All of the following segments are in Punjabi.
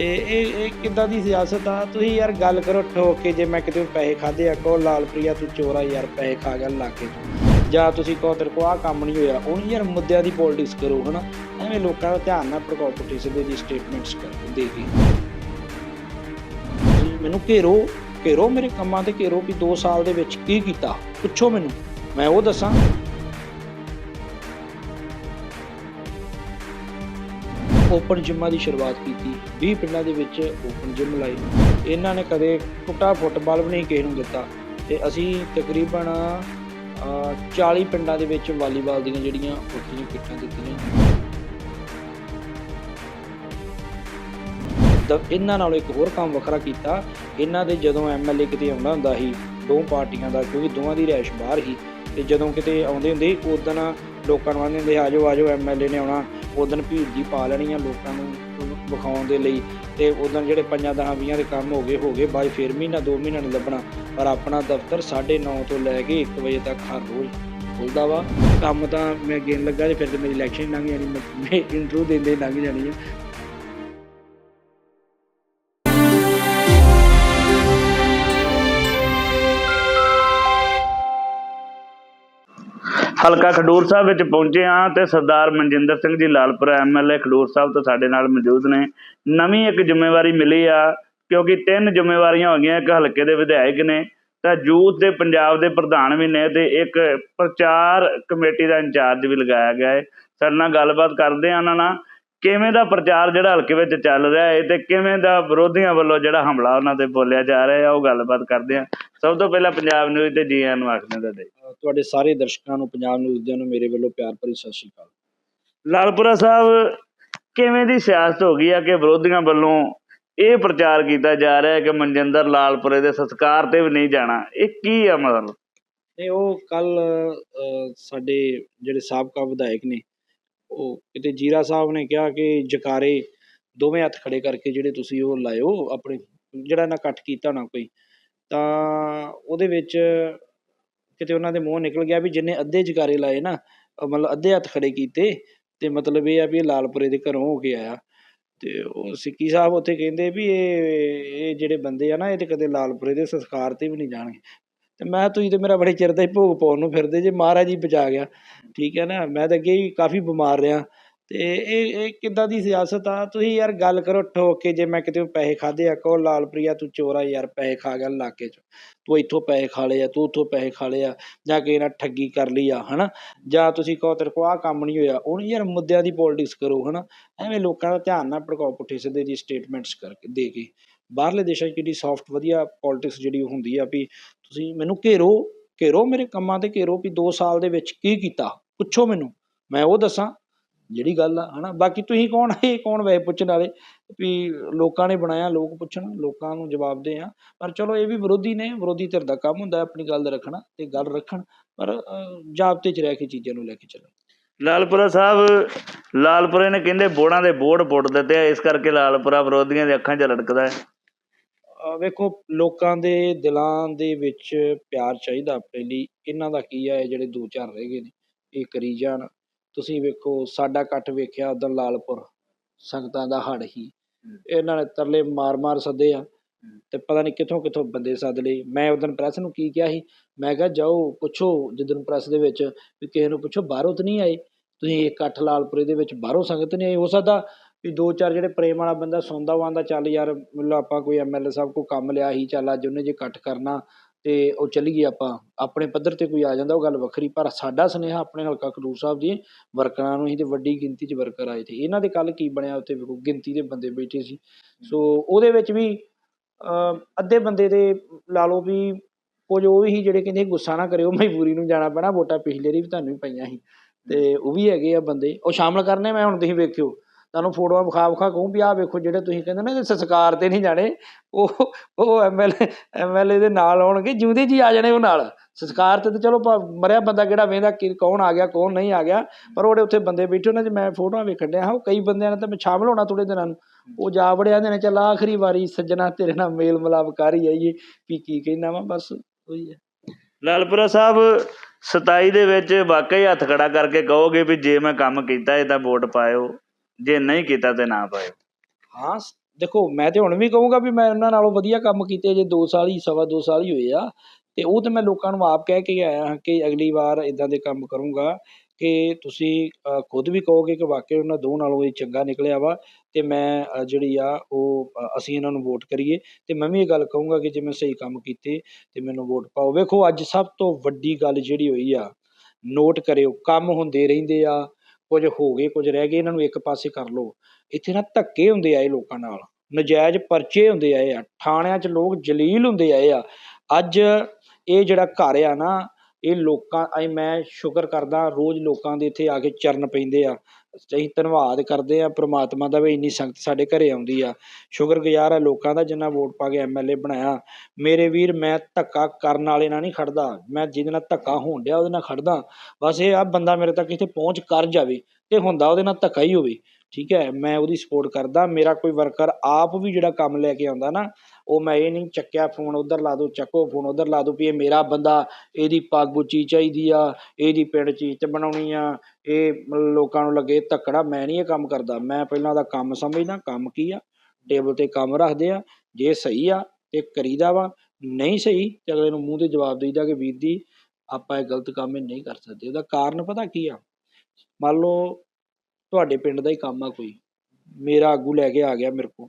ਤੇ ਇਹ ਇਹ ਕਿੱਦਾਂ ਦੀ ਸਿਆਸਤ ਆ? ਤੁਸੀਂ ਯਾਰ ਗੱਲ ਕਰੋ ਠੋਕ ਕੇ ਜੇ ਮੈਂ ਕਿਤੇ ਪੈਸੇ ਖਾਦੇ ਆ, ਕਹੋ ਲਾਲ ਪ੍ਰਿਆ ਤੂੰ ਚੋਰਾ ਯਾਰ, ਪੈਸੇ ਖਾ ਗਿਆ ਲਾਗੇ। ਤੂੰ ਜਾਂ ਤੁਸੀਂ ਕਹੋ ਤੇਰੇ ਕੋ ਆ ਕੰਮ ਨਹੀਂ ਹੋਇਆ, ਉਹ ਯਾਰ ਮੁੱਦਿਆਂ ਦੀ ਪੋਲਿਟਿਕਸ ਕਰੋ, ਹਨਾ? ਐਵੇਂ ਲੋਕਾਂ ਦਾ ਧਿਆਨ ਨਾ ਭੜਕਾਓ ਪੁੱਠੇ ਦੀ ਸਟੇਟਮੈਂਟਸ ਕਰ, ਦੇ ਕੇ। ਮੈਨੂੰ ਘੇਰੋ ਘੇਰੋ ਮੇਰੇ ਕੰਮਾਂ ਤੇ, ਘੇਰੋ ਵੀ 2 ਸਾਲ ਦੇ ਵਿੱਚ ਕੀ ਕੀਤਾ। ਪੁੱਛੋ ਮੈਨੂੰ, ਮੈਂ ਉਹ ਦੱਸਾਂ। ਓਪਨ ਜਿੰਮਾਂ ਦੀ ਸ਼ੁਰੂਆਤ ਕੀਤੀ। 20 ਪਿੰਡਾਂ ਦੇ ਵਿੱਚ ਓਪਨ ਜਿੰਮ ਲਾਈ। ਇਹਨਾਂ ਨੇ ਕਦੇ ਟੁੱਟਾ ਫੁੱਟਬਾਲ ਵੀ ਨਹੀਂ ਕਿਸੇ ਨੂੰ ਦਿੱਤਾ। ਤੇ ਅਸੀਂ ਤਕਰੀਬਨ ਅਹ, 40 ਪਿੰਡਾਂ ਦੇ ਵਿੱਚ ਵਾਲੀਬਾਲ ਦੀਆਂ ਜਿਹੜੀਆਂ ਉੱਥੀਆਂ ਕਿੱਟਾਂ ਦਿੱਤੀਆਂ। ਤਾਂ ਇਹਨਾਂ ਨਾਲ ਇੱਕ ਹੋਰ ਕੰਮ ਵੱਖਰਾ ਕੀਤਾ। ਇਹਨਾਂ ਦੇ ਜਦੋਂ ਐਮਐਲਏ ਕਿਤੇ ਆਉਂਦਾ ਹੁੰਦਾ ਸੀ ਦੋ ਪਾਰਟੀਆਂ ਦਾ ਕਿਉਂਕਿ ਦੋਵਾਂ ਦੀ ਰੈਸ਼ ਬਾਹਰ ਸੀ। ਤੇ ਜਦੋਂ ਕਿਤੇ ਆਉਂਦੇ ਹੁੰਦੇ ਉਦੋਂ ਲੋਕਾਂ ਨੂੰ ਆਉਂਦੇ ਹੁੰਦੇ ਆਜੋ ਆਜੋ ਐਮਐਲਏ ਨੇ ਆਉਣਾ। ਉਦੋਂ ਭੀੜ ਜੀ ਪਾ ਲੈਣੀ ਆ ਲੋਕਾਂ ਨੂੰ ਵਿਖਾਉਣ ਦੇ ਲਈ ਤੇ ਉਦੋਂ ਜਿਹੜੇ ਪੰਜਾਂ ਦਸਾਂ ਵੀਹਾਂ ਦੇ ਕੰਮ ਹੋ ਗਏ ਹੋ ਗਏ, ਬਾਈ ਫਿਰ ਮਹੀਨਾ, ਦੋ ਮਹੀਨਾ ਨਹੀਂ ਲੱਭਣਾ। ਪਰ ਆਪਣਾ ਦਫ਼ਤਰ 9:30 ਤੋਂ ਲੈ ਕੇ 1 ਵਜੇ ਤੱਕ ਹਰ ਰੋਜ਼ ਖੁੱਲਦਾ ਵਾ। ਕੰਮ ਤਾਂ ਮੈਂ ਗਿਣ ਲੱਗਾ ਤੇ ਫਿਰ ਤੇ ਮੇਰੀ ਇਲੈਕਸ਼ਨ ਲੰਘ ਜਾਣੀ ਮੈਂ- ਇੰਟਰਵਿਊ ਦਿੰਦੇ ਹੀ ਲੰਘ ਜਾਣੀ ਆ। ਹਲਕਾ ਖਡੂਰ ਸਾਹਿਬ ਵਿੱਚ ਪਹੁੰਚੇ ਹਾਂ ਤੇ ਸਰਦਾਰ ਮਨਜਿੰਦਰ ਸਿੰਘ ਜੀ ਲਾਲਪੁਰਾ ਐਮਐਲਏ ਖਡੂਰ ਸਾਹਿਬ ਤੋਂ ਸਾਡੇ ਨਾਲ ਮੌਜੂਦ ਨੇ। ਨਵੀਂ ਇੱਕ ਜ਼ਿੰਮੇਵਾਰੀ ਮਿਲੀ ਆ, ਕਿਉਂਕਿ ਤਿੰਨ ਜ਼ਿੰਮੇਵਾਰੀਆਂ ਹੋ ਗਈਆਂ, ਇੱਕ ਹਲਕੇ ਦੇ ਵਿਧਾਇਕ ਨੇ, ਤਾਂ ਯੂਥ ਦੇ ਪੰਜਾਬ ਦੇ ਪ੍ਰਧਾਨ ਵੀ ਨੇ ਤੇ ਇੱਕ ਪ੍ਰਚਾਰ ਕਮੇਟੀ ਦਾ ਇੰਚਾਰਜ ਵੀ ਲਗਾਇਆ ਗਿਆ ਹੈ ਸਾਡੇ ਨਾਲ ਗੱਲਬਾਤ ਕਰਦੇ ਆ ਉਹਨਾਂ ਨਾਲ। ਕਿਵੇਂ ਦਾ ਪ੍ਰਚਾਰ ਜਿਹੜਾ ਹਲਕੇ ਵਿੱਚ ਚੱਲ ਰਿਹਾ ਹੈ ਤੇ ਕਿਵੇਂ ਦਾ ਵਿਰੋਧੀਆਂ ਵੱਲੋਂ ਜਿਹੜਾ ਹਮਲਾ ਉਹਨਾਂ ਤੇ ਬੋਲਿਆ ਜਾ ਰਿਹਾ ਹੈ ਉਹ ਗੱਲਬਾਤ ਕਰਦੇ ਆ ਸਭ ਤੋਂ ਪਹਿਲਾਂ ਪੰਜਾਬ ਨਿਊਜ਼ ਤੇ ਜੀ ਆਇਆਂ ਨੂੰ ਆਖਦੇ ਹਾਂ ਤੁਹਾਡੇ। ਤੁਹਾਡੇ ਸਾਰੇ ਦਰਸ਼ਕਾਂ ਨੂੰ ਪੰਜਾਬ ਨਿਊਜ਼ ਦੇ ਨੂੰ ਮੇਰੇ ਵੱਲੋਂ ਪਿਆਰ ਭਰੀ ਸਤਿ ਸ਼੍ਰੀ ਅਕਾਲ। ਲਾਲਪੁਰਾ ਸਾਹਿਬ ਕਿਵੇਂ ਦੀ ਸਿਆਸਤ ਹੋ ਗਈ ਆ ਕਿ ਵਿਰੋਧੀਆਂ ਵੱਲੋਂ ਇਹ ਪ੍ਰਚਾਰ ਕੀਤਾ ਜਾ ਰਿਹਾ ਹੈ ਕਿ ਮਨਜਿੰਦਰ ਲਾਲਪੁਰੇ ਦੇ ਸੰਸਕਾਰ ਤੇ ਵੀ ਨਹੀਂ ਜਾਣਾ? ਇਹ ਕੀ ਆ ਮਤਲਬ? ਤੇ ਉਹ ਕੱਲ ਸਾਡੇ ਜਿਹੜੇ ਸਾਬਕਾ ਵਿਧਾਇਕ ਨੇ ਉਹ ਕਿਤੇ ਜੀਰਾ ਸਾਹਿਬ ਨੇ ਕਿਹਾ ਕਿ ਜਕਾਰੇ ਦੋਵੇਂ ਹੱਥ ਖੜੇ ਕਰਕੇ ਜਿਹੜੇ ਤੁਸੀਂ ਉਹ ਲਾਇਓ ਆਪਣੇ, ਜਿਹੜਾ ਇਹਨਾਂ ਇਕੱਠ ਕੀਤਾ ਨਾ ਕੋਈ, ਤਾਂ ਉਹਦੇ ਵਿੱਚ ਕਿਤੇ ਉਹਨਾਂ ਦੇ ਮੂੰਹ ਨਿਕਲ ਗਿਆ ਵੀ ਜਿੰਨੇ ਅੱਧੇ ਜਕਾਰੇ ਲਾਏ ਨਾ ਮਤਲਬ ਅੱਧੇ ਹੱਥ ਖੜੇ ਕੀਤੇ, ਤੇ ਮਤਲਬ ਇਹ ਆ ਵੀ ਇਹ ਲਾਲਪੁਰੇ ਦੇ ਘਰੋਂ ਹੋ ਕੇ ਆਇਆ। ਤੇ ਉਹ ਸਿੱਕੀ ਸਾਹਿਬ ਉੱਥੇ ਕਹਿੰਦੇ ਵੀ ਇਹ ਇਹ ਜਿਹੜੇ ਬੰਦੇ ਆ ਨਾ, ਇਹ ਤੇ ਕਦੇ ਲਾਲਪੁਰੇ ਦੇ ਸੰਸਕਾਰ ਤੇ ਵੀ ਨਹੀਂ ਜਾਣਗੇ। ਤੇ ਮੈਂ ਤੁਸੀਂ ਤੇ ਮੇਰਾ ਬੜੇ ਚਿਰ ਦਾ ਹੀ ਭੋਗ ਪਾਉਣ ਨੂੰ ਫਿਰਦੇ ਜੇ, ਮਹਾਰਾਜ ਹੀ ਬਚਾ ਗਿਆ। ਠੀਕ ਹੈ ਨਾ? ਮੈਂ ਤਾਂ ਅੱਗੇ ਹੀ ਕਾਫੀ ਬਿਮਾਰ ਰਿਹਾ। ਤੇ ਇਹ ਇਹ ਕਿੱਦਾਂ ਦੀ ਸਿਆਸਤ ਆ? ਤੁਸੀਂ ਯਾਰ ਗੱਲ ਕਰੋ, ਠੋਕ ਕੇ ਜੇ ਮੈਂ ਕਿਤੇ ਪੈਸੇ ਖਾਦੇ ਆ, ਕਹੋ, ਲਾਲ ਪ੍ਰਿਆ, ਤੂੰ ਆ ਯਾਰ, ਪੈਸੇ ਖਾ ਗਿਆ ਇਲਾਕੇ 'ਚ। ਤੂੰ ਇੱਥੋਂ ਪੈਸੇ ਖਾ ਲਏ ਆ, ਤੂੰ ਉੱਥੋਂ ਪੈਸੇ ਖਾ ਲਏ ਆ, ਜਾਂ ਕਿਸੇ ਨਾਲ ਠੱਗੀ ਕਰ ਲਈ ਆ, ਹਨਾ? ਜਾਂ ਤੁਸੀਂ ਕਹੋ, ਤੇਰੇ ਕੋਲ ਆਹ ਕੰਮ ਨਹੀਂ ਹੋਇਆ। ਉਹਨੂੰ ਯਾਰ ਮੁੱਦਿਆਂ ਦੀ ਪੋਲਿਟਿਕਸ ਕਰੋ, ਹਨਾ? ਐਵੇਂ ਲੋਕਾਂ ਦਾ ਧਿਆਨ ਨਾ ਭੜਕਾਓ ਪੁੱਠੇ ਸਿੱਧੇ ਦੀ ਸਟੇਟਮੈਂਟਸ ਕਰਕੇ, ਦੇ ਕੇ। ਬਾਹਰਲੇ ਦੇਸ਼ਾਂ 'ਚ ਕਿੰਨੀ ਸੌਫਟ ਵਧੀਆ ਪੋਲਿਟਿਕਸ ਜਿਹੜੀ ਉਹ ਹੁੰਦੀ ਆ ਵੀ ਤੁਸੀਂ ਮੈਨੂੰ ਘੇਰੋ ਘੇਰੋ ਮੇਰੇ ਕੰਮਾਂ ਤੇ ਘੇਰੋ ਵੀ 2 ਸਾਲ ਦੇ ਵਿੱਚ ਕੀ ਕੀਤਾ, ਪੁੱਛੋ ਮੈਨੂੰ, ਮੈਂ ਉਹ ਦੱਸਾਂ, ਜਿਹੜੀ ਗੱਲ ਆ, ਹਨਾ? ਬਾਕੀ ਤੁਸੀਂ ਕੌਣ ਇਹ ਕੌਣ ਵੈਸੇ ਪੁੱਛਣ ਵਾਲੇ? ਵੀ ਲੋਕਾਂ ਨੇ ਬਣਾਇਆ, ਲੋਕ ਪੁੱਛਣ, ਲੋਕਾਂ ਨੂੰ ਜਵਾਬ ਦੇ ਆ, ਪਰ ਚਲੋ ਇਹ ਵੀ ਵਿਰੋਧੀ ਨੇ, ਵਿਰੋਧੀ ਧਿਰ ਦਾ ਕੰਮ ਹੁੰਦਾ ਆਪਣੀ ਗੱਲ ਰੱਖਣਾ ਤੇ ਗੱਲ ਰੱਖਣ, ਪਰ ਜਾਬਤੇ 'ਚ ਰਹਿ ਕੇ ਚੀਜ਼ਾਂ ਨੂੰ ਲੈ ਕੇ ਚੱਲਣ ਲਾਲਪੁਰਾ ਸਾਹਿਬ, ਲਾਲਪੁਰੇ ਨੇ ਕਹਿੰਦੇ ਬੋੜਾਂ ਦੇ ਬੋੜ ਪੁੱਟ ਦਿੱਤੇ ਆ, ਇਸ ਕਰਕੇ ਲਾਲਪੁਰਾ ਵਿਰੋਧੀਆਂ ਦੇ ਅੱਖਾਂ 'ਚ ਲਟਕਦਾ ਹੈ। ਵੇਖੋ, ਲੋਕਾਂ ਦੇ ਦਿਲਾਂ ਦੇ ਵਿੱਚ ਪਿਆਰ ਚਾਹੀਦਾ ਆਪਣੇ ਲਈ। ਇਹਨਾਂ ਦਾ ਕੀ ਆ ਜਿਹੜੇ ਦੋ ਚਾਰ ਰਹਿ ਗਏ ਨੇ, ਇਹ ਕਰੀ ਜਾਣ। ਤੁਸੀਂ ਵੇਖੋ, ਸਾਡਾ ਇਕੱਠ ਵੇਖਿਆ ਉਦੋਂ ਲਾਲਪੁਰ, ਸੰਗਤਾਂ ਦਾ ਹੜ ਹੀ। ਇਹਨਾਂ ਨੇ ਤਰਲੇ ਮਾਰ-ਮਾਰ ਸੱਦੇ ਆ ਤੇ ਪਤਾ ਨਹੀਂ ਕਿੱਥੋਂ ਕਿੱਥੋਂ ਬੰਦੇ ਸੱਦ ਲਏ। ਮੈਂ ਉਦੋਂ ਪ੍ਰੈਸ ਨੂੰ ਕੀ ਕਿਹਾ ਸੀ? ਮੈਂ ਕਿਹਾ, ਜਾਓ, ਪੁੱਛੋ, ਜਿੱਦਣ ਪ੍ਰੈਸ ਦੇ ਵਿੱਚ ਵੀ ਕਿਸੇ ਨੂੰ ਪੁੱਛੋ, ਬਾਹਰੋਂ ਤਾਂ ਨਹੀਂ ਆਏ? ਤੁਸੀਂ ਇਹ ਇਕੱਠ ਲਾਲਪੁਰੇ ਦੇ ਵਿੱਚ ਬਾਹਰੋਂ ਸੰਗਤ ਨਹੀਂ ਆਈ? ਹੋ ਸਕਦਾ ਵੀ ਦੋ ਚਾਰ ਜਿਹੜੇ ਪ੍ਰੇਮ ਵਾਲਾ ਬੰਦਾ ਸੁਣਦਾ ਉਹ ਆਂਦਾ ਚੱਲ ਯਾਰ ਮਤਲਬ ਆਪਾਂ ਕੋਈ ਐਮਐਲਏ ਸਾਹਿਬ ਕੋ ਕੰਮ ਲਿਆ ਸੀ, ਚੱਲ ਅੱਜ ਉਹਨੇ ਜੇ ਇਕੱਠ ਕਰਨਾ ਅਤੇ ਉਹ ਚੱਲੀਏ ਆਪਾਂ। ਆਪਣੇ ਪੱਧਰ ਤੇ ਕੋਈ ਆ ਜਾਂਦਾ, ਉਹ ਗੱਲ ਵੱਖਰੀ। ਪਰ ਸਾਡਾ ਸੁਨੇਹਾ ਆਪਣੇ ਹਲਕਾ ਖਡੂਰ ਸਾਹਿਬ ਦੀ ਵਰਕਰਾਂ ਨੂੰ ਹੀ ਤੇ ਵੱਡੀ ਗਿਣਤੀ 'ਚ ਵਰਕਰ ਆਏ ਸੀ ਇਹਨਾਂ ਦੇ ਕੱਲ ਕੀ ਬਣਿਆ ਉੱਥੇ ਵੇਖੋ, ਗਿਣਤੀ ਦੇ ਬੰਦੇ ਬੈਠੇ ਸੀ। ਸੋ ਉਹਦੇ ਵਿੱਚ ਵੀ ਅੱਧੇ ਬੰਦੇ ਦੇ ਲਾ ਲਓ ਵੀ ਕੁਝ ਉਹ ਵੀ ਜਿਹੜੇ ਕਹਿੰਦੇ ਗੁੱਸਾ ਨਾ ਕਰਿਓ, ਮਜਬੂਰੀ ਨੂੰ ਜਾਣਾ ਪੈਣਾ, ਵੋਟਾਂ ਪਿਛਲੇ ਦੀ ਵੀ ਤੁਹਾਨੂੰ ਵੀ ਪਈਆਂ ਸੀ। ਤੇ ਉਹ ਵੀ ਹੈਗੇ ਆ ਬੰਦੇ। ਉਹ ਸ਼ਾਮਲ ਕਰਨੇ ਮੈਂ ਹੁਣ ਤੁਸੀਂ ਵੇਖਿਓ। ਤੁਹਾਨੂੰ ਫੋਟੋਆਂ ਵਿਖਾ ਵਿਖਾ ਕਹੂੰ ਵੀ ਆਹ ਵੇਖੋ ਜਿਹੜੇ ਤੁਸੀਂ ਕਹਿੰਦੇ ਨਾ ਕਿ ਸੰਸਕਾਰ ਤੇ ਨਹੀਂ ਜਾਣੇ, ਉਹ ਉਹ ਐਮਐਲਏ ਐਮਐਲਏ ਦੇ ਨਾਲ ਆਉਣਗੇ, ਜਿਉਂਦੇ ਜੀ ਆ ਜਾਣੇ ਉਹ ਨਾਲ। ਸੰਸਕਾਰ ਤੇ ਤਾਂ ਚਲੋ ਮਰਿਆ ਬੰਦਾ ਕਿਹੜਾ ਵੇਂਦਾ ਕਿ ਕੌਣ ਆ ਗਿਆ, ਕੌਣ ਨਹੀਂ ਆ ਗਿਆ, ਪਰ ਉਹਦੇ ਉੱਥੇ ਬੰਦੇ ਬੈਠੇ ਉਹਨਾਂ 'ਚ ਮੈਂ ਫੋਟੋਆਂ ਵੇਖਣ ਡਿਆ ਹਾਂ, ਉਹ ਕਈ ਬੰਦਿਆਂ ਨੇ ਤਾਂ ਮੈਂ ਸ਼ਾਮਲ ਹੋਣਾ ਥੋੜੇ ਦਿਨਾਂ ਨੂੰ। ਉਹ ਜਾ ਵੜਿਆ ਨੇ, ਚੱਲ ਆਖਰੀ ਵਾਰੀ ਸੱਜਣਾ ਤੇਰੇ ਨਾਲ ਮੇਲ ਮਿਲਾਪ ਕਰ ਹੀ ਆਈਏ, ਵੀ ਕੀ ਕਹਿਣਾ ਵਾ, ਬਸ ਉਹੀ ਹੈ। ਲਾਲਪੁਰਾ ਸਾਹਿਬ 27 ਦੇ ਵਿੱਚ ਵਾਕਈ ਹੱਥ ਖੜਾ ਕਰਕੇ ਕਹੋਗੇ ਵੀ ਜੇ ਮੈਂ ਕੰਮ ਕੀਤਾ, ਇਹ ਤਾਂ ਵੋਟ ਪਾਇਓ। ਜੇ ਨਹੀਂ ਕੀਤਾ ਤੇ ਨਾ ਪਾਇਓ। ਹਾਂ ਦੇਖੋ, ਮੈਂ ਤੇ ਹੁਣ ਵੀ ਕਹੂੰਗਾ ਵੀ ਮੈਂ ਉਹਨਾਂ ਨਾਲੋਂ ਵਧੀਆ ਕੰਮ ਕੀਤੇ ਜੇ 2 ਸਾਲ ਹੀ, ਸਵਾ 2 ਸਾਲ ਹੀ ਹੋਏ ਆ, ਤੇ ਉਹ ਤੇ ਮੈਂ ਲੋਕਾਂ ਨੂੰ ਆਪ ਕਹਿ ਕੇ ਆਇਆ ਹਾਂ ਕਿ ਅਗਲੀ ਵਾਰ ਇਦਾਂ ਦੇ ਕੰਮ ਕਰੂੰਗਾ ਕਿ ਤੁਸੀਂ ਖੁਦ ਵੀ ਕਹੋਗੇ ਕਿ ਵਾਕਈ ਉਹਨਾਂ ਦੋ ਨਾਲੋਂ ਇਹ ਚੰਗਾ ਨਿਕਲਿਆ ਵਾ, ਤੇ ਮੈਂ ਜਿਹੜੀ ਆ, ਉਹ ਅਸੀਂ ਇਹਨਾਂ ਨੂੰ ਵੋਟ ਕਰੀਏ, ਤੇ ਮੈਂ ਵੀ ਇਹ ਗੱਲ ਕਹੂੰਗਾ ਕਿ ਜੇ ਮੈਂ ਸਹੀ ਕੰਮ ਕੀਤੇ, ਤੇ ਮੈਨੂੰ ਵੋਟ ਪਾਓ। ਵੇਖੋ, ਅੱਜ ਸਭ ਤੋਂ ਵੱਡੀ ਗੱਲ ਜਿਹੜੀ ਹੋਈ ਆ, ਨੋਟ ਕਰਿਓ, ਕੰਮ ਹੁੰਦੇ ਰਹਿੰਦੇ ਆ ਕੁਝ ਹੋ ਗਏ, ਕੁਝ ਰਹਿ ਗਏ, ਇਹਨਾਂ ਨੂੰ ਇੱਕ ਪਾਸੇ ਕਰ ਲਓ। ਇੱਥੇ ਨਾ ਧੱਕੇ ਹੁੰਦੇ ਆਏ ਲੋਕਾਂ ਨਾਲ, ਨਜਾਇਜ਼ ਪਰਚੇ ਹੁੰਦੇ ਆਏ ਆ, ਥਾਣਿਆਂ 'ਚ ਲੋਕ ਜਲੀਲ ਹੁੰਦੇ ਆਏ ਆ। ਅੱਜ ਇਹ ਜਿਹੜਾ ਘਰ ਆ ਨਾ, ਇਹ ਲੋਕਾਂ ਅਈ ਮੈਂ ਸ਼ੁਕਰ ਕਰਦਾ, ਰੋਜ਼ ਲੋਕਾਂ ਦੇ ਇੱਥੇ ਆ ਕੇ ਚਰਨ ਪੈਂਦੇ ਆ। ਅਸੀਂ ਧੰਨਵਾਦ ਕਰਦੇ ਹਾਂ ਪਰਮਾਤਮਾ ਦਾ ਵੀ ਇੰਨੀ ਸੰਗਤ ਸਾਡੇ ਘਰ ਆਉਂਦੀ ਆ। ਸ਼ੁਕਰਗੁਜ਼ਾਰ ਆ ਲੋਕਾਂ ਦਾ ਜਿੰਨਾ ਵੋਟ ਪਾ ਕੇ ਐਮਐਲਏ ਬਣਾਇਆ। ਮੇਰੇ ਵੀਰ, ਮੈਂ ਧੱਕਾ ਕਰਨ ਵਾਲੇ ਨਾਲ ਨਹੀਂ ਖੜਦਾ ਮੈਂ ਜਿਹਦੇ ਨਾਲ ਧੱਕਾ ਹੋਣ ਡਿਆ, ਉਹਦੇ ਨਾਲ ਖੜਦਾ ਬਸ ਇਹ ਆ, ਬੰਦਾ ਮੇਰੇ ਤੱਕ ਇੱਥੇ ਪਹੁੰਚ ਕਰ ਜਾਵੇ ਤੇ ਹੁੰਦਾ ਉਹਦੇ ਨਾਲ ਧੱਕਾ ਹੀ ਹੋਵੇ। ਠੀਕ ਹੈ, ਮੈਂ ਉਹਦੀ ਸਪੋਰਟ ਕਰਦਾ। ਮੇਰਾ ਕੋਈ ਵਰਕਰ ਆਪ ਵੀ ਜਿਹੜਾ ਕੰਮ ਲੈ ਕੇ ਆਉਂਦਾ ਨਾ, ਉਹ ਮੈਂ ਇਹ ਨਹੀਂ ਚੱਕਿਆ ਫੋਨ ਉਧਰ ਲਾ ਦੋ, ਚੱਕੋ ਫੋਨ ਉਧਰ ਲਾ ਦੋ ਵੀ ਇਹ ਮੇਰਾ ਬੰਦਾ, ਇਹਦੀ ਪੱਗ ਚੀਜ਼ ਚਾਹੀਦੀ ਆ, ਇਹਦੀ ਪਿੰਡ ਚੀਜ਼ ਤੇ ਬਣਾਉਣੀ ਆ ਇਹ ਮਤਲਬ ਲੋਕਾਂ ਨੂੰ ਲੱਗੇ ਧੱਕੜਾ, ਮੈਂ ਨਹੀਂ ਇਹ ਕੰਮ ਕਰਦਾ। ਮੈਂ ਪਹਿਲਾਂ ਉਹਦਾ ਕੰਮ ਸਮਝਦਾ, ਕੰਮ ਕੀ ਆ? ਟੇਬਲ ਤੇ ਕੰਮ ਰੱਖਦੇ ਆ, ਜੇ ਸਹੀ ਆ ਤੇ ਕਰੀਦਾ ਵਾ, ਨਹੀਂ ਸਹੀ ਤੇ ਅਗਲੇ ਨੂੰ ਮੂੰਹ ਤੇ ਜਵਾਬ ਦੇਈਦਾ ਕਿ ਵੀਰ ਜੀ, ਆਪਾਂ ਇਹ ਗਲਤ ਕੰਮ ਇਹ ਨਹੀਂ ਕਰ ਸਕਦੇ। ਉਹਦਾ ਕਾਰਨ ਪਤਾ ਕੀ ਆ? ਮੰਨ ਲਓ ਤੁਹਾਡੇ ਪਿੰਡ ਦਾ ਹੀ ਕੰਮ ਆ ਕੋਈ। ਮੇਰਾ ਆਗੂ ਲੈ ਕੇ ਆ ਗਿਆ ਮੇਰੇ ਕੋਲ।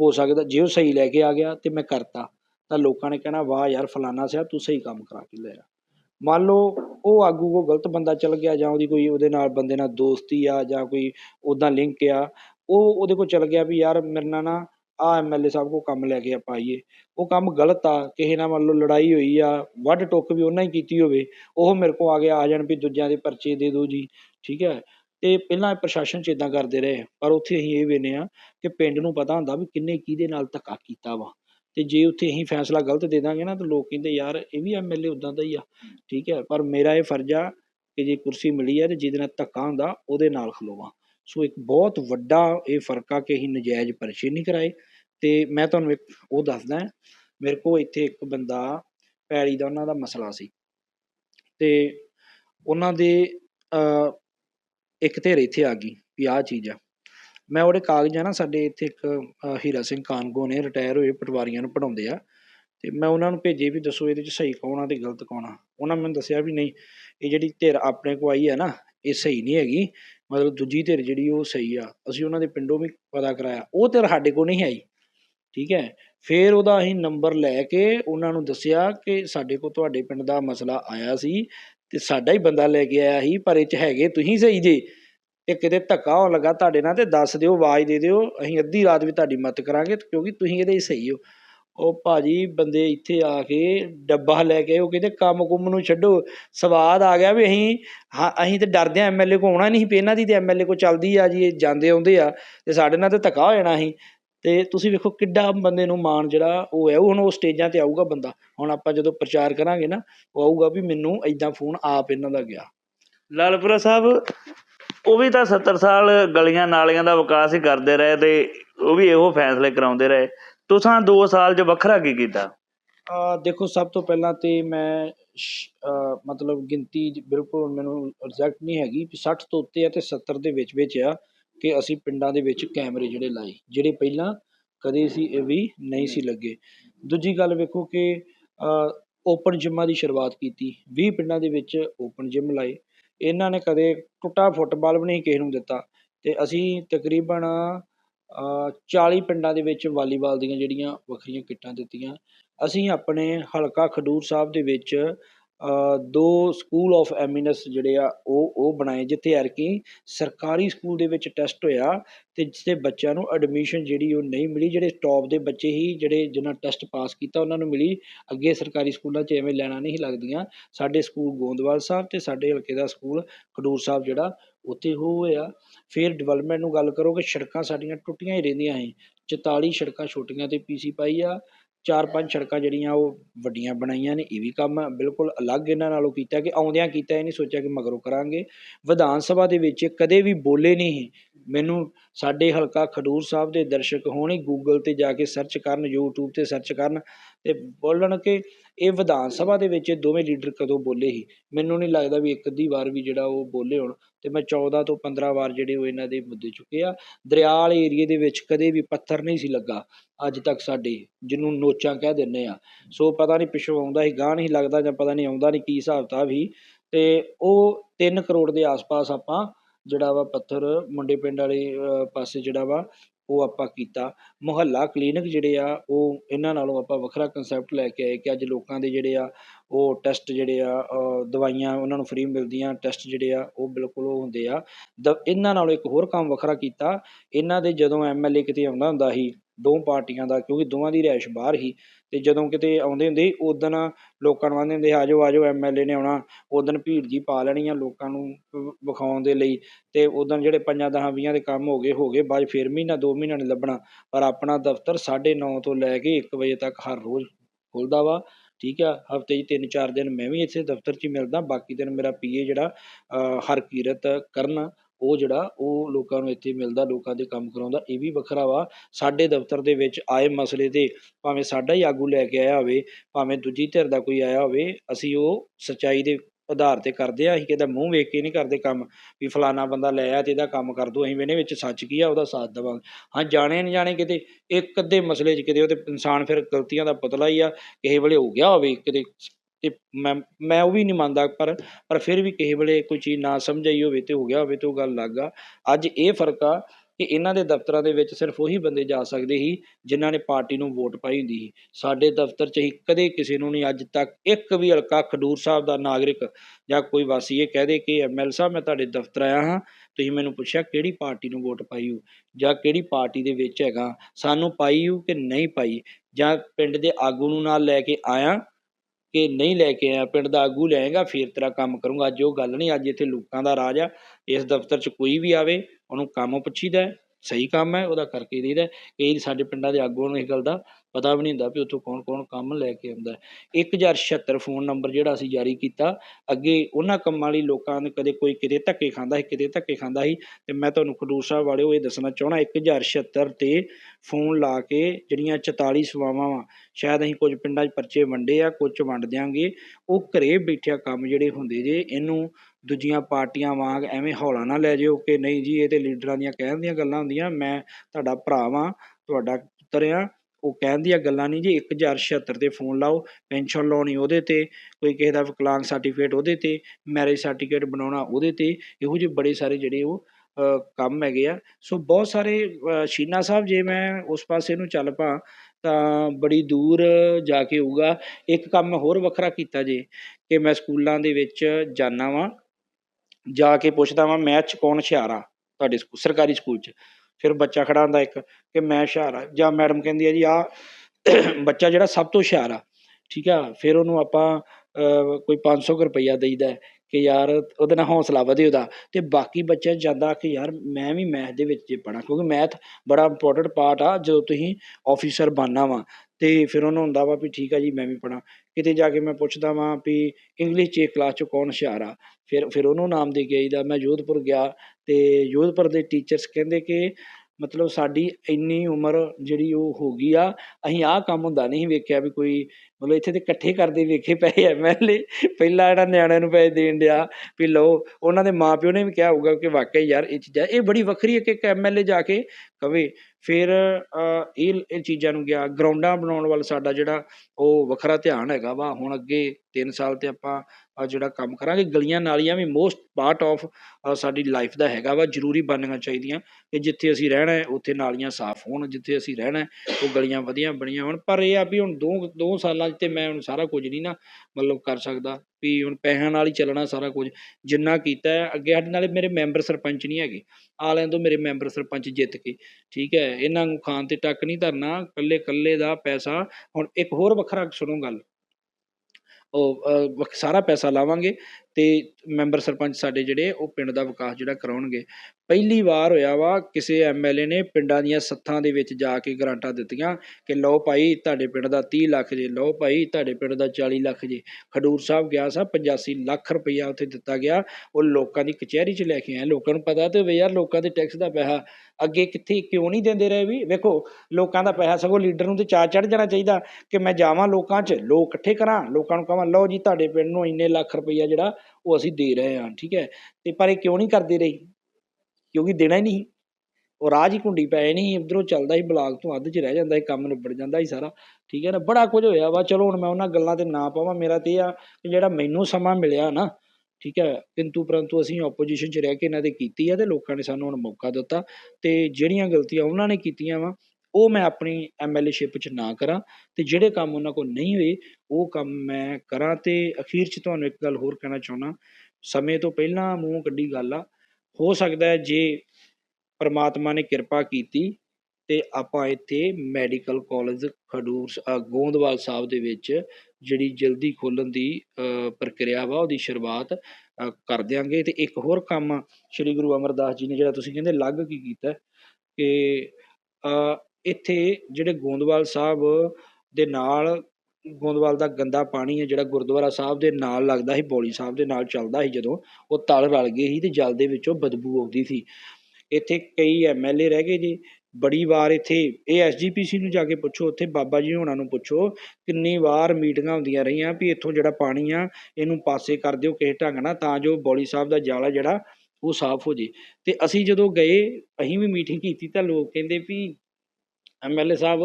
ਹੋ ਸਕਦਾ ਜੇ ਉਹ ਸਹੀ ਲੈ ਕੇ ਆ ਗਿਆ ਤੇ ਮੈਂ ਕਰਤਾ, ਤਾਂ ਲੋਕਾਂ ਨੇ ਕਹਿਣਾ, ਵਾਹ ਯਾਰ, ਫਲਾਨਾ ਸਾਹਿਬ, ਤੂੰ ਸਹੀ ਕੰਮ ਕਰਾ ਕੇ ਲਿਆ ਮੰਨ ਲਓ ਉਹ ਆਗੂ ਕੋਲ ਗਲਤ ਬੰਦਾ ਚਲ ਗਿਆ ਜਾਂ ਉਹਦੀ ਕੋਈ ਉਹਦੇ ਨਾਲ ਬੰਦੇ ਨਾਲ ਦੋਸਤੀ ਆ ਜਾਂ ਕੋਈ ਉੱਦਾਂ ਲਿੰਕ ਆ, ਉਹ ਉਹਦੇ ਕੋਲ ਚਲ ਗਿਆ ਵੀ ਯਾਰ ਮੇਰੇ ਨਾਲ ਨਾ ਆ ਏ ਸਾਹਿਬ ਕੋਲ ਕੰਮ ਲੈ ਕੇ ਆਪਾਂ ਆਈਏ। ਉਹ ਕੰਮ ਗਲਤ ਆ, ਕਿਸੇ ਨਾਲ ਮੰਨ ਲਓ ਲੜਾਈ ਹੋਈ ਆ, ਵੱਢ ਟੁੱਕ ਵੀ ਉਹਨਾਂ ਹੀ ਕੀਤੀ ਹੋਵੇ, ਉਹ ਮੇਰੇ ਕੋਲ ਆ ਗਿਆ ਆ ਜਾਣ ਵੀ ਦੂਜਿਆਂ ਦੇ ਪਰਚੇ ਦੇ ਦਿਓ ਜੀ, ਠੀਕ ਹੈ। ਅਤੇ ਪਹਿਲਾਂ ਪ੍ਰਸ਼ਾਸਨ ਚ ਇੱਦਾਂ ਕਰਦੇ ਰਹੇ, ਪਰ ਉੱਥੇ ਅਸੀਂ ਇਹ ਵੇਨੇ ਹਾਂ ਕਿ ਪਿੰਡ ਨੂੰ ਪਤਾ ਹੁੰਦਾ ਵੀ ਕਿੰਨੇ ਕਿਹਦੇ ਨਾਲ ਧੱਕਾ ਕੀਤਾ ਵਾ। ਤੇ ਜੇ ਉੱਥੇ ਅਸੀਂ ਫੈਸਲਾ ਗਲਤ ਦੇ ਦਾਂਗੇ ਨਾ, ਤਾਂ ਲੋਕ ਕਹਿੰਦੇ, ਯਾਰ, ਇਹ ਵੀ ਐਮਐਲਏ ਉਦਾਂ ਦਾ ਹੀ ਆ। ਠੀਕ ਹੈ, ਪਰ ਮੇਰਾ ਇਹ ਫਰਜ਼ ਆ ਕਿ ਜੇ ਕੁਰਸੀ ਮਿਲੀ ਹੈ ਤੇ ਜਿਹਦੇ ਨਾਲ ਧੱਕਾ ਹੁੰਦਾ, ਉਹਦੇ ਨਾਲ ਖਲੋਵਾਂ। ਸੋ ਇੱਕ ਬਹੁਤ ਵੱਡਾ ਇਹ ਫ਼ਰਕ ਆ ਕਿ ਅਸੀਂ ਨਜਾਇਜ਼ ਪਰਚੇ ਨਹੀਂ ਕਰਾਏ। ਤੇ ਮੈਂ ਤੁਹਾਨੂੰ ਇੱਕ ਉਹ ਦੱਸਦਾ ਮੇਰੇ ਕੋਲ ਇੱਥੇ ਇੱਕ ਬੰਦਾ ਪੈਲੀ ਦਾ ਉਹਨਾਂ ਦਾ ਮਸਲਾ ਸੀ। ਤੇ ਉਹਨਾਂ ਦੇ ਇੱਕ ਧਿਰ ਇੱਥੇ ਆ ਗਈ ਵੀ ਆਹ ਚੀਜ਼ ਆ। ਮੈਂ ਉਹਦੇ ਕਾਗਜ਼ ਆ ਨਾ, ਸਾਡੇ ਇੱਥੇ ਇੱਕ ਹੀਰਾ ਸਿੰਘ ਕਾਨਗੋ ਨੇ ਰਿਟਾਇਰ ਹੋਏ ਪਟਵਾਰੀਆਂ ਨੂੰ ਪੜਾਉਂਦੇ ਆ। ਤੇ ਮੈਂ ਉਹਨਾਂ ਨੂੰ ਭੇਜੇ ਵੀ ਦੱਸੋ ਇਹਦੇ ਚ ਸਹੀ ਕੌਣ ਆ ਤੇ ਗਲਤ ਕੌਣ ਆ। ਉਹਨਾਂ ਮੈਨੂੰ ਦੱਸਿਆ ਵੀ ਨਹੀਂ, ਇਹ ਜਿਹੜੀ ਧਿਰ ਆਪਣੇ ਕੋ ਆਈ ਆ ਨਾ, ਇਹ ਸਹੀ ਨਹੀਂ ਹੈਗੀ। ਮਤਲਬ ਦੂਜੀ ਧਿਰ ਜਿਹੜੀ ਉਹ ਸਹੀ ਆ। ਅਸੀਂ ਉਹਨਾਂ ਦੇ ਪਿੰਡੋਂ ਵੀ ਪਤਾ ਕਰਾਇਆ। ਉਹ ਧਿਰ ਸਾਡੇ ਕੋ ਨਹੀਂ ਆਈ। ਠੀਕ ਹੈ? ਫਿਰ ਉਹਦਾ ਅਸੀਂ ਨੰਬਰ ਲੈ ਕੇ ਉਹਨਾਂ ਨੂੰ ਦੱਸਿਆ ਕਿ ਸਾਡੇ ਕੋਲ ਤੁਹਾਡੇ ਪਿੰਡ ਦਾ ਮਸਲਾ ਆਇਆ ਸੀ ਤੇ ਸਾਡਾ ਹੀ ਬੰਦਾ ਲੈ ਕੇ ਆਇਆ ਸੀ, ਪਰ ਇਹ ਚ ਹੈਗੇ ਤੁਸੀਂ ਸਹੀ ਜੇ। ਤੇ ਕਿਤੇ ਧੱਕਾ ਹੋਣ ਲੱਗਾ ਤੁਹਾਡੇ ਨਾਲ ਤੇ ਦੱਸ ਦਿਓ, ਆਵਾਜ਼ ਦੇ ਦਿਓ, ਅਸੀਂ ਅੱਧੀ ਰਾਤ ਵੀ ਤੁਹਾਡੀ ਮਦਦ ਕਰਾਂਗੇ ਕਿਉਂਕਿ ਤੁਸੀਂ ਇਹਦੇ 'ਚ ਸਹੀ ਹੋ। ਉਹ ਭਾਜੀ ਬੰਦੇ ਇੱਥੇ ਆ ਕੇ ਡੱਬਾ ਲੈ ਕੇ ਉਹ ਕਹਿੰਦੇ ਕੰਮ ਕੁੰਮ ਨੂੰ ਛੱਡੋ, ਸਵਾਦ ਆ ਗਿਆ ਵੀ ਅਸੀਂ, ਹਾਂ, ਅਸੀਂ ਤੇ ਡਰਦੇ ਆ ਐਮਐਲਏ ਕੋ ਆਉਣਾ ਨਹੀਂ ਸੀ, ਵੀ ਇਹਨਾਂ ਦੀ ਤੇ ਐਮਐਲਏ ਕੋ ਚੱਲਦੀ ਆ ਜੀ, ਇਹ ਜਾਂਦੇ ਆਉਂਦੇ ਆ ਤੇ ਸਾਡੇ ਨਾਲ ਤੇ ਧੱਕਾ ਹੋ ਜਾਣਾ ਅਸੀਂ ਤੇ ਤੁਸੀਂ ਵੇਖੋ ਕਿੱਡਾ ਬੰਦੇ ਨੂੰ ਮਾਣ ਜਿਹੜਾ ਉਹ ਹੈ, ਉਹ ਹੁਣ ਉਹ ਸਟੇਜਾਂ ਤੇ ਆਊਗਾ ਬੰਦਾ। ਹੁਣ ਆਪਾਂ ਜਦੋਂ ਪ੍ਰਚਾਰ ਕਰਾਂਗੇ ਨਾ, ਉਹ ਆਊਗਾ ਵੀ ਮੈਨੂੰ ਐਦਾਂ ਫੋਨ ਆਪ ਇਹਨਾਂ ਦਾ ਗਿਆ। ਲਾਲਪੁਰਾ ਸਾਹਿਬ ਉਹ ਵੀ ਤਾਂ 70 ਸਾਲ ਗਲੀਆਂ ਨਾਲੀਆਂ ਦਾ ਵਿਕਾਸ ਹੀ ਕਰਦੇ ਰਹੇ ਤੇ ਉਹ ਵੀ ਇਹੋ ਫੈਸਲੇ ਕਰਾਉਂਦੇ ਰਹੇ। ਤੁਸੀਂ 2 ਸਾਲ 'ਚ ਵੱਖਰਾ ਕੀ ਕੀਤਾ? ਆ ਦੇਖੋ, ਸਭ ਤੋਂ ਪਹਿਲਾਂ ਤੇ ਮੈਂ ਸ਼- ਅਹ ਮਤਲਬ ਗਿਣਤੀ ਜ- ਬਿਲਕੁਲ ਮੈਨੂੰ ਐਗਜ਼ੈਕਟ ਨਹੀਂ ਹੈਗੀ ਵੀ 60 ਤੋਂ ਉੱਤੇ ਆ ਤੇ 70 ਦੇ ਵਿੱਚ ਵਿੱਚ ਆ ਕਿ ਅਸੀਂ ਪਿੰਡਾਂ ਦੇ ਵਿੱਚ ਕੈਮਰੇ ਜਿਹੜੇ ਲਾਏ, ਜਿਹੜੇ ਪਹਿਲਾਂ ਕਦੇ ਸੀ ਇਹ ਵੀ ਨਹੀਂ ਸੀ ਲੱਗੇ। ਦੂਜੀ ਗੱਲ ਵੇਖੋ ਕਿ ਓਪਨ ਜਿੰਮਾਂ ਦੀ ਸ਼ੁਰੂਆਤ ਕੀਤੀ 20 ਪਿੰਡਾਂ ਦੇ ਵਿੱਚ ਓਪਨ ਜਿਮ ਲਾਏ। ਇਹਨਾਂ ਨੇ ਕਦੇ ਟੁੱਟਾ ਫੁੱਟਬਾਲ ਵੀ ਨਹੀਂ ਕਿਸੇ ਨੂੰ ਦਿੱਤਾ। ਤੇ ਅਸੀਂ ਤਕਰੀਬਨ ਅ, 40 ਪਿੰਡਾਂ ਦੇ ਵਿੱਚ ਵਾਲੀਬਾਲ ਦੀਆਂ ਜਿਹੜੀਆਂ ਵੱਖਰੀਆਂ ਕਿੱਟਾਂ ਦਿੱਤੀਆਂ। ਅਸੀਂ ਆਪਣੇ ਹਲਕਾ ਖਡੂਰ ਸਾਹਿਬ ਦੇ ਵਿੱਚ ਦੋ ਸਕੂਲ ਆਫ ਐਮੀਨਸ ਜਿਹੜੇ ਆ, ਉਹ ਉਹ ਬਣਾਏ, ਜਿੱਥੇ ਐਰਕੀ ਸਰਕਾਰੀ ਸਕੂਲ ਦੇ ਵਿੱਚ ਟੈਸਟ ਹੋਇਆ ਅਤੇ ਜਿੱਥੇ ਬੱਚਿਆਂ ਨੂੰ ਐਡਮਿਸ਼ਨ ਜਿਹੜੀ ਉਹ ਨਹੀਂ ਮਿਲੀ, ਜਿਹੜੇ ਟੋਪ ਦੇ ਬੱਚੇ ਹੀ ਜਿਹੜੇ ਜਿਨ੍ਹਾਂ ਟੈਸਟ ਪਾਸ ਕੀਤਾ, ਉਹਨਾਂ ਨੂੰ ਮਿਲੀ। ਅੱਗੇ ਸਰਕਾਰੀ ਸਕੂਲਾਂ 'ਚ ਐਵੇਂ ਲੈਣਾ ਨਹੀਂ ਲੱਗਦੀਆਂ। ਸਾਡੇ ਸਕੂਲ ਗੋਂਦਵਾਲ ਸਾਹਿਬ ਅਤੇ ਸਾਡੇ ਹਲਕੇ ਦਾ ਸਕੂਲ ਖਡੂਰ ਸਾਹਿਬ ਜਿਹੜਾ, ਉੱਥੇ ਉਹ ਹੋਇਆ। ਫਿਰ ਡਿਵੈਲਪਮੈਂਟ ਨੂੰ ਗੱਲ ਕਰੋ ਕਿ ਸੜਕਾਂ ਸਾਡੀਆਂ ਟੁੱਟੀਆਂ ਹੀ ਰਹਿੰਦੀਆਂ ਸੀ। 44 ਸੜਕਾਂ ਛੋਟੀਆਂ ਤੇ ਪੀਸੀ ਪਾਈ ਆ। ਚਾਰ ਪੰਜ ਸੜਕਾਂ ਜਿਹੜੀਆਂ ਉਹ ਵੱਡੀਆਂ ਬਣਾਈਆਂ ਨੇ, ਇਹ ਵੀ ਕੰਮ ਬਿਲਕੁਲ ਅਲੱਗ ਇਹਨਾਂ ਨਾਲੋਂ ਕੀਤਾ ਕਿ ਆਉਂਦਿਆਂ ਕੀਤਾ, ਇਹ ਨਹੀਂ ਸੋਚਿਆ ਕਿ ਮਗਰੋਂ ਕਰਾਂਗੇ। ਵਿਧਾਨ ਸਭਾ ਦੇ ਵਿੱਚ ਕਦੇ ਵੀ ਬੋਲੇ ਨਹੀਂ ਮੈਨੂੰ ਸਾਡੇ ਹਲਕਾ ਖਡੂਰ ਸਾਹਿਬ ਦੇ ਦਰਸ਼ਕ ਹੋਣ ਹੀ ਗੂਗਲ ਤੇ ਜਾ ਕੇ ਸਰਚ ਕਰਨ ਯੂਟਿਊਬ ਤੇ ਸਰਚ ਕਰਨ ਅਤੇ ਬੋਲਣ ਕਿ ਇਹ ਵਿਧਾਨ ਸਭਾ ਦੇ ਵਿੱਚ ਇਹ ਦੋਵੇਂ ਲੀਡਰ ਕਦੋਂ ਬੋਲੇ ਹੀ ਮੈਨੂੰ ਨਹੀਂ ਲੱਗਦਾ ਵੀ ਇੱਕ ਅੱਧੀ ਵਾਰ ਵੀ ਜਿਹੜਾ ਉਹ ਬੋਲੇ ਹੋਣ ਤੇ ਮੈਂ 14 ਤੋਂ 15 ਵਾਰ ਜਿਹੜੇ ਉਹ ਇਹਨਾਂ ਦੇ ਮੁੱਦੇ ਚੁੱਕੇ ਆ। ਦਰਿਆ ਵਾਲੇ ਏਰੀਏ ਦੇ ਵਿੱਚ ਕਦੇ ਵੀ ਪੱਥਰ ਨਹੀਂ ਸੀ ਲੱਗਾ ਅੱਜ ਤੱਕ ਸਾਡੇ, ਜਿਹਨੂੰ ਨੋਚਾਂ ਕਹਿ ਦਿੰਦੇ ਆ। ਸੋ ਪਤਾ ਨਹੀਂ ਪਿੱਛੋਂ ਆਉਂਦਾ ਸੀ, ਗਾਹ ਨਹੀਂ ਲੱਗਦਾ ਜਾਂ ਪਤਾ ਨਹੀਂ ਆਉਂਦਾ ਨਹੀਂ ਕੀ ਹਿਸਾਬ ਕਿਤਾਬ ਸੀ। ਤੇ ਉਹ 3 ਕਰੋੜ ਦੇ ਆਸ-ਪਾਸ ਆਪਾਂ ਜਿਹੜਾ ਵਾ ਪੱਥਰ ਮੁੰਡੇ ਪਿੰਡ ਵਾਲੇ ਪਾਸੇ ਜਿਹੜਾ ਵਾ ਉਹ ਆਪਾਂ ਕੀਤਾ। ਮੁਹੱਲਾ ਕਲੀਨਿਕ ਜਿਹੜੇ ਆ, ਉਹ ਇਹਨਾਂ ਨਾਲੋਂ ਆਪਾਂ ਵੱਖਰਾ ਕਨਸੈਪਟ ਲੈ ਕੇ ਆਏ ਕਿ ਅੱਜ ਲੋਕਾਂ ਦੇ ਜਿਹੜੇ ਆ, ਉਹ ਟੈਸਟ ਜਿਹੜੇ ਆ ਦਵਾਈਆਂ ਉਹਨਾਂ ਨੂੰ ਫ੍ਰੀ ਮਿਲਦੀਆਂ ਟੈਸਟ ਜਿਹੜੇ ਆ, ਉਹ ਬਿਲਕੁਲ ਉਹ ਹੁੰਦੇ ਆ। ਦ, ਇਹਨਾਂ ਨਾਲੋਂ ਇੱਕ ਹੋਰ ਕੰਮ ਵੱਖਰਾ ਕੀਤਾ। ਇਹਨਾਂ ਦੇ ਜਦੋਂ ਐਮਐਲਏ ਕਿਤੇ ਆਉਂਦਾ ਹੁੰਦਾ ਸੀ ਦੋ ਪਾਰਟੀਆਂ ਦਾ, ਕਿਉਂਕਿ ਦੋਵਾਂ ਦੀ ਰਿਹਾਇਸ਼ ਬਾਹਰ ਹੀ। ਅਤੇ ਜਦੋਂ ਕਿਤੇ ਆਉਂਦੇ ਹੁੰਦੇ ਸੀ ਉੱਦਣ ਲੋਕਾਂ ਨੂੰ ਆਂਦੇ ਹੁੰਦੇ ਆ ਜਾਓ ਆ ਜਾਓ ਐਮਐਲਏ ਨੇ ਆਉਣਾ। ਉੱਦਣ ਭੀੜ ਜੀ ਪਾ ਲੈਣੀ ਆ ਲੋਕਾਂ ਨੂੰ ਵ- ਵਿਖਾਉਣ ਦੇ ਲਈ। ਅਤੇ ਉੱਦਣ ਜਿਹੜੇ ਪੰਜਾਂ, ਦਸਾਂ, ਵੀਹਾਂ ਦੇ ਕੰਮ ਹੋ ਗਏ ਹੋ ਗਏ, ਬਾਅਦ 'ਚ ਫਿਰ ਮਹੀਨਾ, ਦੋ ਮਹੀਨਾ ਨਹੀਂ ਲੱਭਣਾ। ਪਰ ਆਪਣਾ ਦਫ਼ਤਰ 9:30 ਤੋਂ ਲੈ ਕੇ ਇੱਕ ਵਜੇ ਤੱਕ ਹਰ ਰੋਜ਼ ਖੁੱਲ੍ਹਦਾ ਵਾ। ਠੀਕ ਆ, ਹਫ਼ਤੇ 'ਚ ਤਿੰਨ ਚਾਰ ਦਿਨ ਮੈਂ ਵੀ ਇੱਥੇ ਦਫ਼ਤਰ 'ਚ ਹੀ ਮਿਲਦਾ। ਬਾਕੀ ਦਿਨ ਮੇਰਾ ਪੀਏ ਜਿਹੜਾ ਹਰਕੀਰਤ ਕਰਨ ਉਹ ਜਿਹੜਾ ਉਹ ਲੋਕਾਂ ਨੂੰ ਇੱਥੇ ਮਿਲਦਾ, ਲੋਕਾਂ ਦੇ ਕੰਮ ਕਰਾਉਂਦਾ, ਇਹ ਵੀ ਵੱਖਰਾ ਵਾ। ਸਾਡੇ ਦਫ਼ਤਰ ਦੇ ਵਿੱਚ ਆਏ ਮਸਲੇ ਤੇ ਭਾਵੇਂ ਸਾਡਾ ਹੀ ਆਗੂ ਲੈ ਕੇ ਆਇਆ ਹੋਵੇ, ਭਾਵੇਂ ਦੂਜੀ ਧਿਰ ਦਾ ਕੋਈ ਆਇਆ ਹੋਵੇ, ਅਸੀਂ ਉਹ ਸੱਚਾਈ ਦੇ ਆਧਾਰ ਤੇ ਕਰਦੇ ਆ, ਅਸੀਂ ਕਿਹਦਾ ਮੂੰਹ ਵੇਖ ਕੇ ਨਹੀਂ ਕਰਦੇ ਕੰਮ ਵੀ ਫਲਾਣਾ ਬੰਦਾ ਲੈ ਆ ਤੇ ਇਹਦਾ ਕੰਮ ਕਰ ਦੋ ਅਸੀਂ ਵੀ ਇਹਨੇ ਵਿੱਚ ਸੱਚ ਕੀ ਆ, ਉਹਦਾ ਸਾਥ ਦੇਵਾਂਗੇ। ਹਾਂ, ਜਾਣੇ ਨਹੀਂ ਜਾਣੇ ਕਿਤੇ ਇੱਕ ਅੱਧੇ ਮਸਲੇ 'ਚ ਕਿਤੇ ਉਹ ਤੇ ਇਨਸਾਨ ਫਿਰ ਗਲਤੀਆਂ ਦਾ ਪਤਲਾ ਹੀ ਆ, ਕਿਸੇ ਵੇਲੇ ਹੋ ਗਿਆ ਹੋਵੇ, ਕਿਤੇ ਤੇ ਮੈਂ ਮੈਂ ਉਹ ਵੀ ਨਹੀਂ ਮੰਨਦਾ, ਪਰ ਪਰ ਫਿਰ ਵੀ ਕਿਸੇ ਵੇਲੇ ਕੋਈ ਚੀਜ਼ ਨਾ ਸਮਝ ਆਈ ਹੋਵੇ ਤੇ ਹੋ ਗਿਆ, ਹੋਵੇ ਤੇ ਉਹ ਗੱਲ ਅਲੱਗ ਆ। ਅੱਜ ਇਹ ਫ਼ਰਕ ਆ ਕਿ ਇਹਨਾਂ ਦੇ ਦਫ਼ਤਰਾਂ ਦੇ ਵਿੱਚ ਸਿਰਫ ਉਹੀ ਬੰਦੇ ਜਾ ਸਕਦੇ ਸੀ ਜਿਨ੍ਹਾਂ ਨੇ ਪਾਰਟੀ ਨੂੰ ਵੋਟ ਪਾਈ ਹੁੰਦੀ ਸੀ। ਸਾਡੇ ਦਫ਼ਤਰ 'ਚ ਹੀ ਕਦੇ ਕਿਸੇ ਨੂੰ ਨਹੀਂ, ਅੱਜ ਤੱਕ ਇੱਕ ਵੀ ਹਲਕਾ ਖਡੂਰ ਸਾਹਿਬ ਦਾ ਨਾਗਰਿਕ ਜਾਂ ਕੋਈ ਵਾਸੀ ਇਹ ਕਹਿ ਦੇ ਕਿ ਐਮਐਲ ਸਾਹਿਬ, ਮੈਂ ਤੁਹਾਡੇ ਦਫ਼ਤਰ ਆਇਆ ਹਾਂ, ਤੁਸੀਂ ਮੈਨੂੰ ਪੁੱਛਿਆ ਕਿਹੜੀ ਪਾਰਟੀ ਨੂੰ ਵੋਟ ਪਾਈ ਹੋ ਜਾਂ ਕਿਹੜੀ ਪਾਰਟੀ ਦੇ ਵਿੱਚ ਹੈਗਾ, ਸਾਨੂੰ ਪਾਈ ਹੋ ਕਿ ਨਹੀਂ ਪਾਈ? ਜਾਂ ਪਿੰਡ ਦੇ ਆਗੂ ਨੂੰ ਨਾਲ ਲੈ ਕੇ ਆਇਆ ਕਿ ਨਹੀਂ ਲੈ ਕੇ ਆਇਆ, ਪਿੰਡ ਦਾ ਆਗੂ ਲੈਏਗਾ ਫੇਰ ਤੇਰਾ ਕੰਮ ਕਰੂੰਗਾ। ਅੱਜ ਉਹ ਗੱਲ ਨਹੀਂ, ਅੱਜ ਇੱਥੇ ਲੋਕਾਂ ਦਾ ਰਾਜ ਆ। ਇਸ ਦਫ਼ਤਰ 'ਚ ਕੋਈ ਵੀ ਆਵੇ, ਉਹਨੂੰ ਕੰਮ ਪੁੱਛੀਦਾ ਸਹੀ ਕੰਮ ਹੈ, ਉਹਦਾ ਕਰਕੇ ਦੇਈਦਾ ਕਈ ਸਾਡੇ ਪਿੰਡਾਂ ਦੇ ਆਗੂਆਂ ਨੂੰ ਇਸ ਗੱਲ ਦਾ ਪਤਾ ਵੀ ਨਹੀਂ ਹੁੰਦਾ ਵੀ ਉੱਥੋਂ ਕੌਣ ਕੌਣ ਕੰਮ ਲੈ ਕੇ ਆਉਂਦਾ। ਹੈ 1076 ਫੋਨ ਨੰਬਰ ਜਿਹੜਾ ਅਸੀਂ ਜਾਰੀ ਕੀਤਾ, ਅੱਗੇ ਉਹਨਾਂ ਕੰਮਾਂ ਲਈ ਲੋਕਾਂ ਨੇ ਕਦੇ ਕੋਈ ਕਿਤੇ ਧੱਕੇ ਖਾਂਦਾ ਸੀ, ਕਿਤੇ ਧੱਕੇ ਖਾਂਦਾ ਸੀ, ਤੇ ਮੈਂ ਤੁਹਾਨੂੰ ਖਡੂਰ ਸਾਹਿਬ ਵਾਲਿਓ ਇਹ ਦੱਸਣਾ ਚਾਹਣਾ 1076 ਤੇ ਫੋਨ ਲਾ ਕੇ ਜਿਹੜੀਆਂ 44 ਸੇਵਾਵਾਂ ਵਾ, ਸ਼ਾਇਦ ਅਸੀਂ ਕੁਝ ਪਿੰਡਾਂ 'ਚ ਪਰਚੇ ਵੰਡੇ ਆ, ਕੁਝ ਵੰਡ ਦਿਆਂਗੇ, ਉਹ ਘਰੇ ਬੈਠਿਆ ਕੰਮ ਜਿਹੜੇ ਹੁੰਦੇ ਜੇ, ਇਹਨੂੰ ਦੂਜੀਆਂ ਪਾਰਟੀਆਂ ਵਾਂਗ ਐਵੇਂ ਹੌਲਾ ਨਾ ਲੈ ਜਿਓ ਕਿ ਨਹੀਂ ਜੀ, ਇਹ ਤੇ ਲੀਡਰਾਂ ਦੀਆਂ ਕਹਿਣ ਦੀਆਂ ਗੱਲਾਂ ਹੁੰਦੀਆਂ, ਮੈਂ ਤੁਹਾਡਾ ਭਰਾ ਵਾਂ, ਤੁਹਾਡਾ ਪੁੱਤਰ ਆ ਉਹ ਕਹਿਣ ਦੀਆਂ ਗੱਲਾਂ ਨਹੀਂ ਜੀ 1076 ਤੇ ਫੋਨ ਲਾਓ, ਪੈਨਸ਼ਨ ਲਾਉਣੀ ਉਹਦੇ ਤੇ, ਕੋਈ ਕਿਸੇ ਦਾ ਵਿਕਲਾਂਗ ਸਰਟੀਫਿਕੇਟ ਉਹਦੇ ਤੇ ਮੈਰਿਜ ਸਰਟੀਫਿਕੇਟ ਬਣਾਉਣਾ ਉਹਦੇ ਤੇ, ਇਹੋ ਜਿਹੇ ਬੜੇ ਸਾਰੇ ਜਿਹੜੇ ਉਹ ਕੰਮ ਹੈਗੇ ਆ। ਸੋ ਬਹੁਤ ਸਾਰੇ ਸ਼ੀਨਾ ਸਾਹਿਬ, ਜੇ ਮੈਂ ਉਸ ਪਾਸੇ ਨੂੰ ਚੱਲ ਪਾਂ, ਤਾਂ ਬੜੀ ਦੂਰ ਜਾ ਕੇ ਹੋਊਗਾ। ਇੱਕ ਕੰਮ ਮੈਂ ਹੋਰ ਵੱਖਰਾ ਕੀਤਾ ਜੇ, ਕਿ ਮੈਂ ਸਕੂਲਾਂ ਦੇ ਵਿੱਚ ਜਾਣਾ ਵਾਂ, ਜਾ ਕੇ ਪੁੱਛਦਾ ਵਾਂ, ਮੈਥ 'ਚ ਕੌਣ ਹੁਸ਼ਿਆਰ ਆ ਤੁਹਾਡੇ ਸਕੂ, ਸਰਕਾਰੀ ਸਕੂਲ 'ਚ। ਫਿਰ ਬੱਚਾ ਖੜਾ ਹੁੰਦਾ ਇੱਕ ਕਿ ਮੈਂ ਹੁਸ਼ਿਆਰ ਆ ਜਾਂ ਮੈਡਮ ਕਹਿੰਦੀ ਆ ਜੀ ਆ ਬੱਚਾ ਜਿਹੜਾ ਸਭ ਤੋਂ ਹੁਸ਼ਿਆਰ ਆ। ਠੀਕ ਆ? ਫਿਰ ਉਹਨੂੰ ਆਪਾਂ ਅ, ਕੋਈ 500 ਕੁ ਰੁਪਈਆ ਦੇਈਦਾ ਕਿ ਯਾਰ ਉਹਦੇ ਨਾਲ ਹੌਸਲਾ ਵਧੇ ਉਹਦਾ। ਅਤੇ ਬਾਕੀ ਬੱਚਾ ਜਾਂਦਾ ਕਿ ਯਾਰ ਮੈਂ ਵੀ ਮੈਥ ਦੇ ਵਿੱਚ ਜੇ ਪੜਾਂ ਕਿਉਂਕਿ ਮੈਥ ਬੜਾ ਇੰਪੋਰਟੈਂਟ ਪਾਰਟ ਆ ਜਦੋਂ ਤੁਸੀਂ ਆਫੀਸਰ ਬਣਨਾ ਵਾ। ਤੇ ਫਿਰ ਉਹਨੂੰ ਹੁੰਦਾ ਵਾ ਵੀ ਠੀਕ ਆ ਜੀ ਮੈਂ ਵੀ ਪੜਾਂ ਕਿਤੇ ਜਾ ਕੇ ਮੈਂ ਪੁੱਛਦਾ ਵਾਂ ਵੀ ਇੰਗਲਿਸ਼ 'ਚ ਕਲਾਸ 'ਚ ਕੌਣ ਹੁਸ਼ਿਆਰ ਆ? ਫਿਰ ਫਿਰ ਉਹਨੂੰ ਨਾਮ ਦੇ ਕੇ ਆਈਦਾ। ਮੈਂ ਜੋਧਪੁਰ ਗਿਆ ਅਤੇ ਜੋਧਪੁਰ ਦੇ ਟੀਚਰਸ ਕਹਿੰਦੇ ਕਿ ਮਤਲਬ ਸਾਡੀ ਇੰਨੀ ਉਮਰ ਜਿਹੜੀ ਉਹ ਹੋ ਗਈ ਆ, ਅਸੀਂ ਆਹ ਕੰਮ ਹੁੰਦਾ ਨਹੀਂ ਵੇਖਿਆ ਵੀ ਕੋਈ ਮਤਲਬ ਇੱਥੇ ਤੇ ਇਕੱਠੇ ਕਰਦੇ ਵੇਖੇ ਪਏ ਐਮਐਲਏ ਪਹਿਲਾਂ ਜਿਹੜਾ ਨਿਆਣਿਆਂ ਨੂੰ ਪੈਸੇ ਦੇਣ ਡਿਆ ਵੀ ਲਓ, ਉਹਨਾਂ ਦੇ ਮਾਪਿਓ ਨੇ ਵੀ ਕਿਹਾ ਹੋਊਗਾ ਕਿ ਵਾਕਈ ਯਾਰ ਇਹ ਚੀਜ਼ਾਂ, ਇਹ ਬੜੀ ਵੱਖਰੀ ਹੈ ਕਿ ਇੱਕ ਐਮਐਲਏ ਜਾ ਕੇ ਕਵੇ। ਫਿਰ ਇਹ ਇਹ ਚੀਜ਼ਾਂ ਨੂੰ ਗਿਆ, ਗਰਾਊਂਡਾਂ ਬਣਾਉਣ ਵੱਲ ਸਾਡਾ ਜਿਹੜਾ ਉਹ ਵੱਖਰਾ ਧਿਆਨ ਹੈਗਾ ਵਾ। ਹੁਣ ਅੱਗੇ 3 ਸਾਲ ਤੇ ਆਪਾਂ ਜਿਹੜਾ ਕੰਮ ਕਰਾਂਗੇ, ਗਲੀਆਂ ਨਾਲੀਆਂ ਵੀ ਮੋਸਟ ਪਾਰਟ ਆਫ ਸਾਡੀ ਲਾਈਫ ਦਾ ਹੈਗਾ ਵਾ, ਜ਼ਰੂਰੀ ਬਣਨੀਆਂ ਚਾਹੀਦੀਆਂ ਕਿ ਜਿੱਥੇ ਅਸੀਂ ਰਹਿਣਾ ਹੈ, ਉੱਥੇ ਨਾਲੀਆਂ ਸਾਫ਼ ਹੋਣ, ਜਿੱਥੇ ਅਸੀਂ ਰਹਿਣਾ ਉਹ ਗਲੀਆਂ ਵਧੀਆ ਬਣੀਆਂ ਹੋਣ। ਪਰ ਇਹ ਆ ਵੀ ਹੁਣ ਦੋ ਦੋ ਸਾਲਾਂ 'ਚ ਤੇ ਮੈਂ ਹੁਣ ਸਾਰਾ ਕੁਝ ਨਹੀਂ ਨਾ ਮਤਲਬ ਕਰ ਸਕਦਾ ਵੀ ਹੁਣ ਪੈਸਿਆਂ ਨਾਲ ਹੀ ਚੱਲਣਾ ਸਾਰਾ ਕੁਝ, ਜਿੰਨਾ ਕੀਤਾ ਅੱਗੇ ਸਾਡੇ ਨਾਲੇ ਮੇਰੇ ਮੈਂਬਰ ਸਰਪੰਚ ਨਹੀਂ ਹੈਗੇ ਆ ਲੈਣ ਤੋਂ ਮੇਰੇ ਮੈਂਬਰ ਸਰਪੰਚ ਜਿੱਤ ਕੇ, ਠੀਕ ਹੈ। ਇਹਨਾਂ ਨੂੰ ਖਾਣ ਤੇ ਟੱਕ ਨਹੀਂ ਧਰਨਾ ਕੱਲੇ ਕੱਲੇ ਦਾ ਪੈਸਾ। ਹੁਣ ਇੱਕ ਹੋਰ ਵੱਖਰਾ ਸੁਣੋ ਗੱਲ। ਉਹ ਸਾਰਾ ਪੈਸਾ ਲਾਵਾਂਗੇ। ਤੇ ਮੈਂਬਰ ਸਰਪੰਚ ਸਾਡੇ ਜਿਹੜੇ, ਉਹ ਪਿੰਡ ਦਾ ਵਿਕਾਸ ਜਿਹੜਾ ਕਰਾਉਣਗੇ। ਪਹਿਲੀ ਵਾਰ ਹੋਇਆ ਵਾ, ਕਿਸੇ ਐਮਐਲਏ ਨੇ ਪਿੰਡਾਂ ਦੀਆਂ ਸੱਥਾਂ ਦੇ ਵਿੱਚ ਜਾ ਕੇ ਗਰਾਂਟਾਂ ਦਿੱਤੀਆਂ ਕਿ ਲਓ ਭਾਈ, ਤੁਹਾਡੇ ਪਿੰਡ ਦਾ 30 ਲੱਖ ਜੇ, ਲਓ ਭਾਈ, ਤੁਹਾਡੇ ਪਿੰਡ ਦਾ 40 ਲੱਖ ਜੇ। ਖਡੂਰ ਸਾਹਿਬ ਗਿਆ ਸਾ 85 ਲੱਖ ਰੁਪਈਆ ਉੱਥੇ ਦਿੱਤਾ ਗਿਆ। ਉਹ ਲੋਕਾਂ ਦੀ ਕਚਹਿਰੀ 'ਚ ਲੈ ਕੇ ਆਏ ਲੋਕਾਂ ਨੂੰ ਪਤਾ ਤੇ ਹੋਵੇ ਯਾਰ ਲੋਕਾਂ ਦੇ ਟੈਕਸ ਦਾ ਪੈਸਾ ਅੱਗੇ ਕਿੱਥੇ, ਕਿਉਂ ਨਹੀਂ ਦਿੰਦੇ ਰਹੇ ਵੀ? ਵੇਖੋ, ਲੋਕਾਂ ਦਾ ਪੈਸਾ ਸਗੋਂ ਲੀਡਰ ਨੂੰ ਤੇ ਚਾਅ ਚੜ ਜਾਣਾ ਚਾਹੀਦਾ ਕਿ ਮੈਂ ਜਾਵਾਂ ਲੋਕਾਂ 'ਚ। ਲੋਕ ਇਕੱਠੇ ਕਰਾਂ, ਲੋਕਾਂ ਨੂੰ ਕਹਾਂ, ਲਓ ਜੀ, ਤੁਹਾਡੇ ਪਿੰਡ ਨੂੰ ਇੰਨੇ ਲੱਖ ਰੁਪਈਆ ਜਿਹੜਾ ਉਹ ਅਸੀਂ ਦੇ ਰਹੇ ਹਾਂ, ਠੀਕ ਹੈ? ਤੇ ਪਰ ਇਹ ਕਿਉਂ ਨਹੀਂ ਕਰਦੇ ਰਹੀ? ਕਿਉਂਕਿ ਦੇਣਾ ਹੀ ਨਹੀਂ। ਉਹ ਰਾਜ ਹੀ ਕੁੰਡੀ ਪਏ ਨਹੀਂ ਇਧਰੋਂ ਚੱਲਦਾ ਹੀ ਬਲਾਕ ਤੋਂ ਅੱਧ 'ਚ ਰਹਿ ਜਾਂਦਾ ਸੀ, ਕੰਮ ਨਿਬੜ ਜਾਂਦਾ ਸੀ ਸਾਰਾ, ਠੀਕ ਹੈ ਨਾ? ਬੜਾ ਕੁਝ ਹੋਇਆ ਵਾ, ਚਲੋ ਹੁਣ ਮੈਂ ਉਹਨਾਂ ਗੱਲਾਂ ਤੇ ਨਾ ਪਾਵਾਂ, ਮੇਰਾ ਤੇ ਇਹ ਆ ਕਿ ਜਿਹੜਾ ਮੈਨੂੰ ਸਮਾਂ ਮਿਲਿਆ ਨਾ, ਠੀਕ ਹੈ? ਕਿੰਤੂ ਪਰੰਤੂ ਅਸੀਂ ਆਪੋਜੀਸ਼ਨ 'ਚ ਰਹਿ ਕੇ ਇਹਨਾਂ ਦੇ ਕੀਤੀ ਆ ਤੇ ਲੋਕਾਂ ਨੇ ਸਾਨੂੰ ਹੁਣ ਮੌਕਾ ਦਿੱਤਾ ਤੇ ਜਿਹੜੀਆਂ ਗਲਤੀਆਂ ਉਹਨਾਂ ਨੇ ਕੀਤੀਆਂ ਵਾ ਉਹ ਮੈਂ ਆਪਣੀ ਐਮਐਲਏਸ਼ਿਪ 'ਚ ਨਾ ਕਰਾਂ ਅਤੇ ਜਿਹੜੇ ਕੰਮ ਉਹਨਾਂ ਕੋਲ ਨਹੀਂ ਹੋਏ, ਉਹ ਕੰਮ ਮੈਂ ਕਰਾਂ ਅਤੇ ਅਖੀਰ 'ਚ ਤੁਹਾਨੂੰ ਇੱਕ ਗੱਲ ਹੋਰ ਕਹਿਣਾ ਚਾਹੁੰਦਾ, ਸਮੇਂ ਤੋਂ ਪਹਿਲਾਂ ਮੂੰਹ ਕੱਢੀ ਗੱਲ ਆ, ਹੋ ਸਕਦਾ ਜੇ ਪਰਮਾਤਮਾ ਨੇ ਕਿਰਪਾ ਕੀਤੀ ਤੇ ਆਪਾਂ ਇੱਥੇ ਮੈਡੀਕਲ ਕਾਲਜ ਖਡੂਰ ਸ- ਗੋਂਦਵਾਲ ਸਾਹਿਬ ਦੇ ਵਿੱਚ ਜਿਹੜੀ ਜਲਦੀ ਖੋਲਣ ਦੀ ਪ੍ਰਕਿਰਿਆ ਵਾ, ਉਹਦੀ ਸ਼ੁਰੂਆਤ ਕਰ ਦਿਆਂਗੇ ਤੇ ਇੱਕ ਹੋਰ ਕੰਮ ਸ੍ਰੀ ਗੁਰੂ ਅਮਰਦਾਸ ਜੀ ਨੇ ਜਿਹੜਾ ਤੁਸੀਂ ਕਹਿੰਦੇ ਲੱਗ ਕੀ ਕੀਤਾ, ਕਿ ਇੱਥੇ ਜਿਹੜੇ ਗੋਂਦਵਾਲ ਸਾਹਿਬ ਦੇ ਨਾਲ, ਗੋਂਦਵਾਲ ਦਾ ਗੰਦਾ ਪਾਣੀ ਹੈ, ਜਿਹੜਾ ਗੁਰਦੁਆਰਾ ਸਾਹਿਬ ਦੇ ਨਾਲ ਲੱਗਦਾ ਸੀ, ਬੌਲੀ ਸਾਹਿਬ ਦੇ ਨਾਲ ਚੱਲਦਾ ਸੀ ਜਦੋਂ, ਉਹ ਤਲ ਰਲ ਗਏ ਸੀ ਅਤੇ ਜਲ ਦੇ ਵਿੱਚੋਂ ਬਦਬੂ ਆਉਂਦੀ ਸੀ। ਇੱਥੇ ਕਈ ਐਮਐਲਏ ਰਹਿ ਗਏ ਜੀ। ਬੜੀ ਵਾਰ ਇੱਥੇ ਇਹ ਐਸਜੀਪੀਸੀ ਨੂੰ ਜਾ ਕੇ ਪੁੱਛੋ, ਉੱਥੇ ਬਾਬਾ ਜੀ ਹੋਣਾ ਨੂੰ ਪੁੱਛੋ, ਕਿੰਨੀ ਵਾਰ ਮੀਟਿੰਗਾਂ ਹੁੰਦੀਆਂ ਰਹੀਆਂ ਵੀ ਇੱਥੋਂ ਜਿਹੜਾ ਪਾਣੀ ਆ, ਇਹਨੂੰ ਪਾਸੇ ਕਰ ਦਿਓ ਕਿਸੇ ਢੰਗ ਨਾਲ, ਤਾਂ ਜੋ ਬੌਲੀ ਸਾਹਿਬ ਦਾ ਜਲ ਆ ਜਿਹੜਾ, ਉਹ ਸਾਫ਼ ਹੋ ਜੇ। ਤੇ ਅਸੀਂ ਜਦੋਂ ਗਏ, ਅਸੀਂ ਵੀ ਮੀਟਿੰਗ ਕੀਤੀ ਤਾਂ ਲੋਕ ਕਹਿੰਦੇ ਵੀ ਐਮਐਲਏ ਸਾਹਿਬ,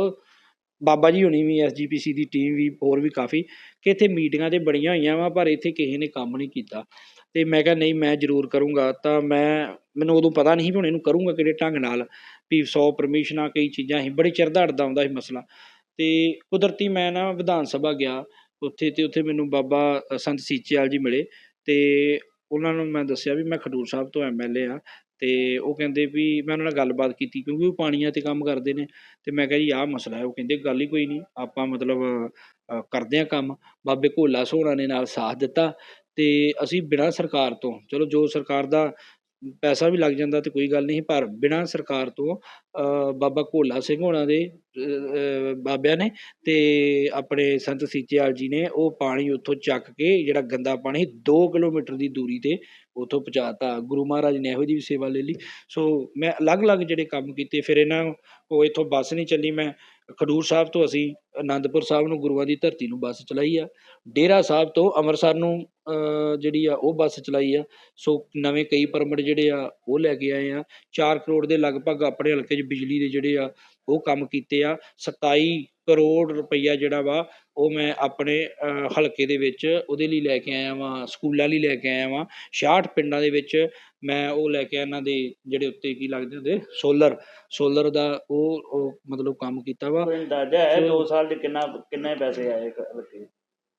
ਬਾਬਾ ਜੀ ਹੋਣੀ ਵੀ ਐਸਜੀਪੀਸੀ ਦੀ ਟੀਮ ਵੀ, ਹੋਰ ਵੀ ਕਾਫੀ, ਕਿ ਇੱਥੇ ਮੀਟਿੰਗਾਂ ਤੇ ਬੜੀਆਂ ਹੋਈਆਂ ਵਾ, ਪਰ ਇੱਥੇ ਕਿਸੇ ਨੇ ਕੰਮ ਨਹੀਂ ਕੀਤਾ। ਤੇ ਮੈਂ ਕਿਹਾ, ਨਹੀਂ, ਮੈਂ ਜ਼ਰੂਰ ਕਰੂੰਗਾ। ਤਾਂ ਮੈਂ, ਮੈਨੂੰ ਉਦੋਂ ਪਤਾ ਨਹੀਂ ਸੀ ਵੀ ਹੁਣ ਇਹਨੂੰ ਕਰੂੰਗਾ ਕਿਹੜੇ ਢੰਗ ਨਾਲ, ਵੀ 100 ਪਰਮਿਸ਼ਨਾਂ ਕਈ ਚੀਜ਼ਾਂ ਸੀ, ਬੜੇ ਚਿਰ ਦਾ ਅੜਦਾ ਆਉਂਦਾ ਸੀ ਮਸਲਾ। ਤੇ ਕੁਦਰਤੀ ਮੈਂ ਨਾ ਵਿਧਾਨ ਸਭਾ ਗਿਆ, ਉੱਥੇ ਤੇ ਉੱਥੇ ਮੈਨੂੰ ਬਾਬਾ ਸੰਤ ਸੀਚੇਵਾਲ ਜੀ ਮਿਲੇ। ਤੇ ਉਹਨਾਂ ਨੂੰ ਮੈਂ ਦੱਸਿਆ ਵੀ ਮੈਂ ਖਡੂਰ ਸਾਹਿਬ ਤੋਂ ਐਮਐਲਏ ਆ। ਅਤੇ ਉਹ ਕਹਿੰਦੇ ਵੀ ਮੈਂ ਉਹਨਾਂ ਨਾਲ ਗੱਲਬਾਤ ਕੀਤੀ ਕਿਉਂਕਿ ਉਹ ਪਾਣੀਆਂ ਤੇ ਕੰਮ ਕਰਦੇ ਨੇ ਅਤੇ ਮੈਂ ਕਿਹਾ ਜੀ ਆਹ ਮਸਲਾ ਹੈ। ਉਹ ਕਹਿੰਦੇ ਗੱਲ ਹੀ ਕੋਈ ਨਹੀਂ ਆਪਾਂ ਮਤਲਬ ਕਰਦੇ ਹਾਂ ਕੰਮ। ਬਾਬੇ ਭੋਲਾ ਸੋਹਣਾ ਨੇ ਨਾਲ ਸਾਥ ਦਿੱਤਾ ਅਤੇ ਅਸੀਂ ਬਿਨਾਂ ਸਰਕਾਰ ਤੋਂ ਚਲੋ ਜੋ ਸਰਕਾਰ ਦਾ ਪੈਸਾ ਵੀ ਲੱਗ ਜਾਂਦਾ ਤੇ ਕੋਈ ਗੱਲ ਨਹੀਂ ਪਰ ਬਿਨਾਂ ਸਰਕਾਰ ਤੋਂ ਅ, ਬਾਬਾ ਘੋਲਾ ਸਿੰਘ ਹੋਣਾ ਦੇ ਬਾਬਿਆਂ ਨੇ ਤੇ ਆਪਣੇ ਸੰਤ ਸੀਚੇਵਾਲ ਜੀ ਨੇ ਉਹ ਪਾਣੀ ਉੱਥੋਂ ਚੱਕ ਕੇ ਜਿਹੜਾ ਗੰਦਾ ਪਾਣੀ 2 ਕਿਲੋਮੀਟਰ ਦੀ ਦੂਰੀ ਤੇ ਉੱਥੋਂ ਪਹੁੰਚਾਤਾ, ਗੁਰੂ ਮਹਾਰਾਜ ਨੇ ਇਹੋ ਜਿਹੀ ਵੀ ਸੇਵਾ ਲੈ ਲਈ। ਸੋ ਮੈਂ ਅਲੱਗ-ਅਲੱਗ ਜਿਹੜੇ ਕੰਮ ਕੀਤੇ, ਫਿਰ ਇਹਨਾਂ ਉਹ ਇੱਥੋਂ ਬੱਸ ਨਹੀਂ ਚੱਲੀ, ਮੈਂ ਖਡੂਰ ਸਾਹਿਬ ਤੋਂ ਅਸੀਂ ਅਨੰਦਪੁਰ ਸਾਹਿਬ ਨੂੰ, ਗੁਰੂਆਂ ਦੀ ਧਰਤੀ ਨੂੰ ਬੱਸ ਚਲਾਈ ਆ। ਡੇਰਾ ਸਾਹਿਬ ਤੋਂ ਅੰਮ੍ਰਿਤਸਰ ਨੂੰ ਜਿਹੜੀ ਆ, ਉਹ ਬੱਸ ਚਲਾਈ ਆ। ਸੋ ਨਵੇਂ ਕਈ ਪਰਮਿਟ ਜਿਹੜੇ ਆ, ਉਹ ਲੈ ਕੇ ਆਏ ਆ। 4 ਕਰੋੜ ਦੇ ਲਗਭਗ ਆਪਣੇ ਹਲਕੇ 'ਚ ਬਿਜਲੀ ਦੇ ਜਿਹੜੇ ਆ, ਉਹ ਕੰਮ ਕੀਤੇ ਆ। 27 ਕਰੋੜ ਰੁਪਈਆ ਜਿਹੜਾ ਵਾ ਉਹ ਮੈਂ ਆਪਣੇ ਹਲਕੇ ਦੇ ਵਿੱਚ ਉਹਦੇ ਲਈ ਲੈ ਕੇ ਆਇਆ ਵਾਂ ਸਕੂਲਾਂ ਲਈ ਲੈ ਕੇ ਆਇਆ ਵਾਂ। 66 ਪਿੰਡਾਂ ਦੇ ਵਿੱਚ ਮੈਂ ਉਹ ਲੈ ਕੇ ਇਹਨਾਂ ਦੇ ਜਿਹੜੇ ਉੱਤੇ ਕੀ ਲੱਗਦੇ ਹੁੰਦੇ ਸੋਲਰ ਸੋਲਰ ਦਾ ਉਹ ਮਤਲਬ ਕੰਮ ਕੀਤਾ ਵਾ। ਅੰਦਾਜ਼ਾ ਹੈ ਸੋ- 2 ਸਾਲ 'ਚ ਕਿੰਨਾ ਕਿੰਨੇ ਪੈਸੇ ਆਏ ਲੱਗੇ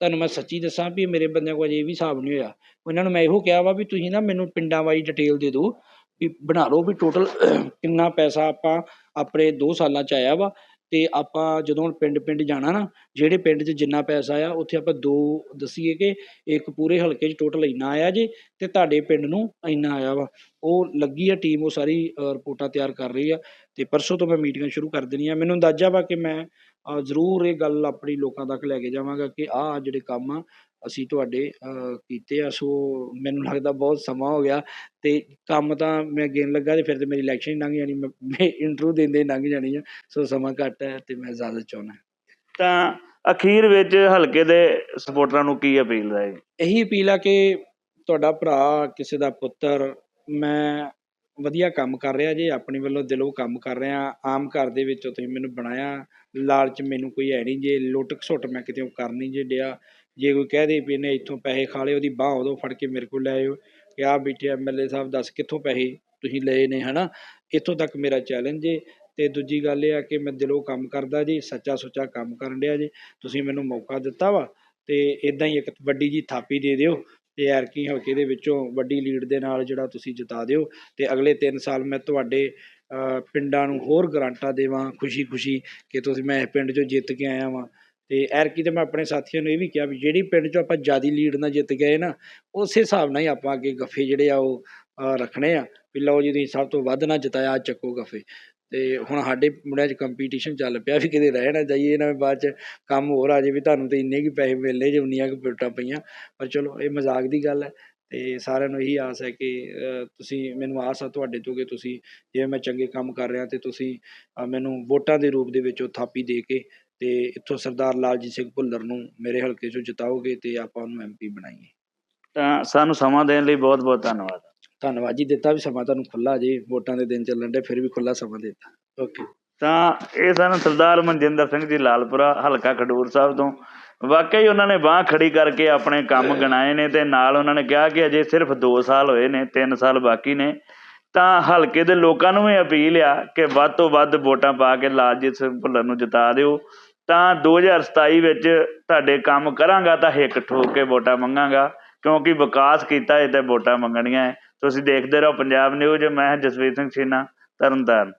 ਤੁਹਾਨੂੰ ਮੈਂ ਸੱਚੀ ਦੱਸਾਂ ਵੀ ਮੇਰੇ ਬੰਦਿਆਂ ਕੋਲ ਅਜੇ ਵੀ ਹਿਸਾਬ ਨਹੀਂ ਹੋਇਆ। ਉਹਨਾਂ ਨੂੰ ਮੈਂ ਇਹੋ ਕਿਹਾ ਵਾ ਵੀ ਤੁਸੀਂ ਨਾ ਮੈਨੂੰ ਪਿੰਡਾਂ ਵਾਈ ਡਿਟੇਲ ਦੇ ਦਿਓ ਵੀ ਬਣਾ ਲਓ ਵੀ ਟੋਟਲ ਕਿੰਨਾ ਪੈਸਾ ਆਪਾਂ ਆਪਣੇ 2 ਸਾਲਾਂ ਚ ਆਇਆ ਵਾ। ਤੇ ਆਪਾਂ ਜਦੋਂ ਹੁਣ ਪਿੰਡ ਪਿੰਡ ਜਾਣਾ ਨਾ, ਜਿਹੜੇ ਪਿੰਡ 'ਚ ਜਿੰਨਾ ਪੈਸਾ ਆਇਆ ਉੱਥੇ ਆਪਾਂ ਦੋ ਦਸੀਏ ਕਿ ਇੱਕ ਪੂਰੇ ਹਲਕੇ 'ਚ ਟੋਟਲ ਇੰਨਾ ਆਇਆ ਜੇ ਤੇ ਤੁਹਾਡੇ ਪਿੰਡ ਨੂੰ ਇੰਨਾ ਆਇਆ ਵਾ। ਉਹ ਲੱਗੀ ਆ ਟੀਮ ਉਹ ਸਾਰੀ ਰਿਪੋਰਟਾਂ ਤਿਆਰ ਕਰ ਰਹੀ ਆ ਤੇ ਪਰਸੋਂ ਤੋਂ ਮੈਂ ਮੀਟਿੰਗਾਂ ਸ਼ੁਰੂ ਕਰ ਦੇਣੀਆਂ। ਮੈਨੂੰ ਅੰਦਾਜ਼ਾ ਵਾ ਕਿ ਮੈਂ ਜ਼ਰੂਰ ਇਹ ਗੱਲ ਆਪਣੀ ਲੋਕਾਂ ਤੱਕ ਲੈ ਕੇ ਜਾਵਾਂਗਾ ਕਿ ਆਹ ਜਿਹੜੇ ਕੰਮ ਆ ਅਸੀਂ ਤੁਹਾਡੇ ਕੀਤੇ ਆ ਸੋ ਮੈਨੂੰ ਲੱਗਦਾ ਬਹੁਤ ਸਮਾਂ ਹੋ ਗਿਆ ਤੇ ਕੰਮ ਤਾਂ ਮੈਂ ਗਿਣ ਲੱਗਾ ਤੇ ਫਿਰ ਤੇ ਮੇਰੀ ਇਲੈਕਸ਼ਨ ਹੀ ਲੰਘ ਜਾਣੀ ਮੈਂ ਇੰਟਰਵਿਊ ਦਿੰਦੇ ਹੀ ਲੰਘ ਜਾਣੀ ਆ ਸੋ ਸਮਾਂ ਘੱਟ ਹੈ ਤੇ ਮੈਂ ਇਜਾਜ਼ਤ ਚਾਹੁੰਦਾ ਤਾਂ ਅਖੀਰ ਵਿੱਚ ਹਲਕੇ ਦੇ ਸਪੋਰਟਰਾਂ ਨੂੰ ਕੀ ਅਪੀਲ ਰਹੇਗੀ ਇਹੀ ਅਪੀਲ ਆ ਕਿ ਤੁਹਾਡਾ ਭਰਾ ਕਿਸੇ ਦਾ ਪੁੱਤਰ ਮੈਂ ਵਧੀਆ ਕੰਮ ਕਰ ਰਿਹਾ ਜੇ ਆਪਣੀ ਵੱਲੋਂ ਦਿਲੋਂ ਕੰਮ ਕਰ ਰਿਹਾ ਆਮ ਘਰ ਦੇ ਵਿੱਚੋਂ ਤੁਸੀਂ ਮੈਨੂੰ ਬਣਾਇਆ ਲਾਲਚ ਮੈਨੂੰ ਕੋਈ ਹੈ ਨਹੀਂ ਜੇ ਲੁੱਟ ਖਸੁੱਟ ਮੈਂ ਕਿਤੇ ਕਰਨੀ ਜੇ ਡਿਆ। ਜੇ ਕੋਈ ਕਹਿ ਦੇ ਵੀ ਇਹਨੇ ਇੱਥੋਂ ਪੈਸੇ ਖਾ ਲਏ, ਉਹਦੀ ਬਾਂਹ ਉਦੋਂ ਫੜ ਕੇ ਮੇਰੇ ਕੋਲ ਲੈ ਆਇਓ। ਕਿ ਆਹ ਬੈਠੇ ਐਮਐਲਏ ਸਾਹਿਬ, ਦੱਸ ਕਿੱਥੋਂ ਪੈਸੇ ਤੁਸੀਂ ਲਏ ਨੇ ਹੈ ਨਾ ਇੱਥੋਂ ਤੱਕ ਮੇਰਾ ਚੈਲੰਜ ਏ। ਅਤੇ ਦੂਜੀ ਗੱਲ ਇਹ ਆ ਕਿ ਮੈਂ ਦਿਲੋਂ ਕੰਮ ਕਰਦਾ ਜੀ, ਸੱਚਾ ਸੁੱਚਾ ਕੰਮ ਕਰਨ ਡਿਆ ਜੀ, ਤੁਸੀਂ ਮੈਨੂੰ ਮੌਕਾ ਦਿੱਤਾ ਵਾ ਅਤੇ ਇੱਦਾਂ ਹੀ ਇੱਕ ਵੱਡੀ ਜੀ ਥਾਪੀ ਦੇ ਦਿਓ ਅਤੇ ਐਰਕੀ ਹਲਕੇ ਦੇ ਵਿੱਚੋਂ ਵੱਡੀ ਲੀਡ ਦੇ ਨਾਲ ਜਿਹੜਾ ਤੁਸੀਂ ਜਿਤਾ ਦਿਓ ਅਤੇ ਅਗਲੇ ਤਿੰਨ ਸਾਲ ਮੈਂ ਤੁਹਾਡੇ ਪਿੰਡਾਂ ਨੂੰ ਹੋਰ ਗਰਾਂਟਾਂ ਦੇਵਾਂ ਖੁਸ਼ੀ ਖੁਸ਼ੀ ਕਿ ਤੁਸੀਂ ਮੈਂ ਇਸ ਪਿੰਡ 'ਚੋਂ ਜਿੱਤ ਕੇ ਆਇਆ ਵਾਂ। ਅਤੇ ਐਰਕੀ ਤਾਂ ਮੈਂ ਆਪਣੇ ਸਾਥੀਆਂ ਨੂੰ ਇਹ ਵੀ ਕਿਹਾ ਵੀ ਜਿਹੜੀ ਪਿੰਡ 'ਚੋਂ ਆਪਾਂ ਜ਼ਿਆਦਾ ਲੀਡ ਨਾਲ ਜਿੱਤ ਗਏ ਨਾ, ਉਸੇ ਹਿਸਾਬ ਨਾਲ ਹੀ ਆਪਾਂ ਅੱਗੇ ਗੱਫੇ ਜਿਹੜੇ ਆ ਉਹ ਰੱਖਣੇ ਆ ਵੀ ਲਓ ਜੀ ਤੁਸੀਂ ਸਭ ਤੋਂ ਵੱਧ ਨਾ ਜਿਤਾਇਆ, ਆਹ ਚੱਕੋ ਗੱਫੇ। ਅਤੇ ਹੁਣ ਸਾਡੇ ਮੁੰਡਿਆਂ 'ਚ ਕੰਪੀਟੀਸ਼ਨ ਚੱਲ ਪਿਆ ਵੀ ਕਿਤੇ ਰਹਿ ਨਾ ਜਾਈਏ ਨਾ ਬਾਅਦ 'ਚ ਕੰਮ ਹੋਰ ਆ ਜੇ ਵੀ ਤੁਹਾਨੂੰ ਤਾਂ ਇੰਨੇ ਕੁ ਪੈਸੇ ਮਿਲਨੇ ਜੇ ਉਨੀਆਂ ਕੁ ਵੋਟਾਂ ਪਈਆਂ। ਪਰ ਚਲੋ ਇਹ ਮਜ਼ਾਕ ਦੀ ਗੱਲ ਹੈ ਅਤੇ ਸਾਰਿਆਂ ਨੂੰ ਇਹੀ ਆਸ ਹੈ ਕਿ ਤੁਸੀਂ ਮੈਨੂੰ ਆਸ ਆ ਤੁਹਾਡੇ ਤੋਂ ਕਿ ਤੁਸੀਂ, ਜਿਵੇਂ ਮੈਂ ਚੰਗੇ ਕੰਮ ਕਰ ਰਿਹਾ ਤੇ ਤੁਸੀਂ ਮੈਨੂੰ ਵੋਟਾਂ ਦੇ ਰੂਪ ਦੇ ਵਿੱਚ ਉਹ ਥਾਪੀ ਦੇ ਕੇ ਤੇ ਇੱਥੋਂ ਸਰਦਾਰ ਲਾਲਜੀਤ ਸਿੰਘ ਭੁੱਲਰ ਨੂੰ ਮੇਰੇ ਹਲਕੇ 'ਚੋਂ ਜਿਤਾਓਗੇ ਤੇ ਆਪਾਂ ਉਹਨੂੰ ਐਮਪੀ ਬਣਾਈਏ। ਤਾਂ ਸਾਨੂੰ ਸਮਾਂ ਦੇਣ ਲਈ ਬਹੁਤ ਬਹੁਤ ਧੰਨਵਾਦ। ਧੰਨਵਾਦ ਜੀ ਦਿੱਤਾ ਵੀ ਸਮਾਂ ਤੁਹਾਨੂੰ ਖੁੱਲਾ ਜੀ ਵੋਟਾਂ ਦੇ ਦਿਨ ਚੱਲਣ ਦੇ ਫਿਰ ਵੀ ਖੁੱਲਾ ਸਮਾਂ ਦਿੱਤਾ। ਓਕੇ ਤਾਂ ਇਹ ਸਨ ਸਰਦਾਰ ਮਨਜਿੰਦਰ ਸਿੰਘ ਜੀ ਲਾਲਪੁਰਾ ਹਲਕਾ ਖਡੂਰ ਸਾਹਿਬ ਤੋਂ। ਵਾਕਈ ਉਹਨਾਂ ਨੇ ਬਾਹ ਖੜੀ ਕਰਕੇ ਆਪਣੇ ਕੰਮ ਗਣਾਏ ਨੇ ਤੇ ਨਾਲ ਉਹਨਾਂ ਨੇ ਕਿਹਾ ਕਿ ਅਜੇ ਸਿਰਫ 2 ਸਾਲ ਹੋਏ ਨੇ 3 ਸਾਲ ਬਾਕੀ ਨੇ। ਤਾਂ ਹਲਕੇ ਦੇ ਲੋਕਾਂ ਨੂੰ ਵੀ ਅਪੀਲ ਆ ਕਿ ਵੱਧ ਤੋਂ ਵੱਧ ਵੋਟਾਂ ਪਾ ਕੇ ਲਾਲਜੀਤ ਸਿੰਘ ਭੁੱਲਰ ਨੂੰ ਜਿਤਾ ਦਿਓ। ਤਾਂ 2027 ਵਿੱਚ ਤੁਹਾਡੇ ਕੰਮ ਕਰਾਂਗਾ ਤਾਂ ਹਿੱਕ ਠੋਕ ਕੇ ਵੋਟਾਂ ਮੰਗਾਂਗਾ, ਕਿਉਂਕਿ ਵਿਕਾਸ ਕੀਤਾ ਹੈ ਤੇ ਵੋਟਾਂ ਮੰਗਣੀਆਂ ਹੈ। ਤੁਸੀਂ ਦੇਖਦੇ ਰਹੋ ਪੰਜਾਬ ਨਿਊਜ਼, ਮੈਂ ਜਸਵੀਰ ਸਿੰਘ ਛੀਨਾ, ਤਰਨਤਾਰਨ।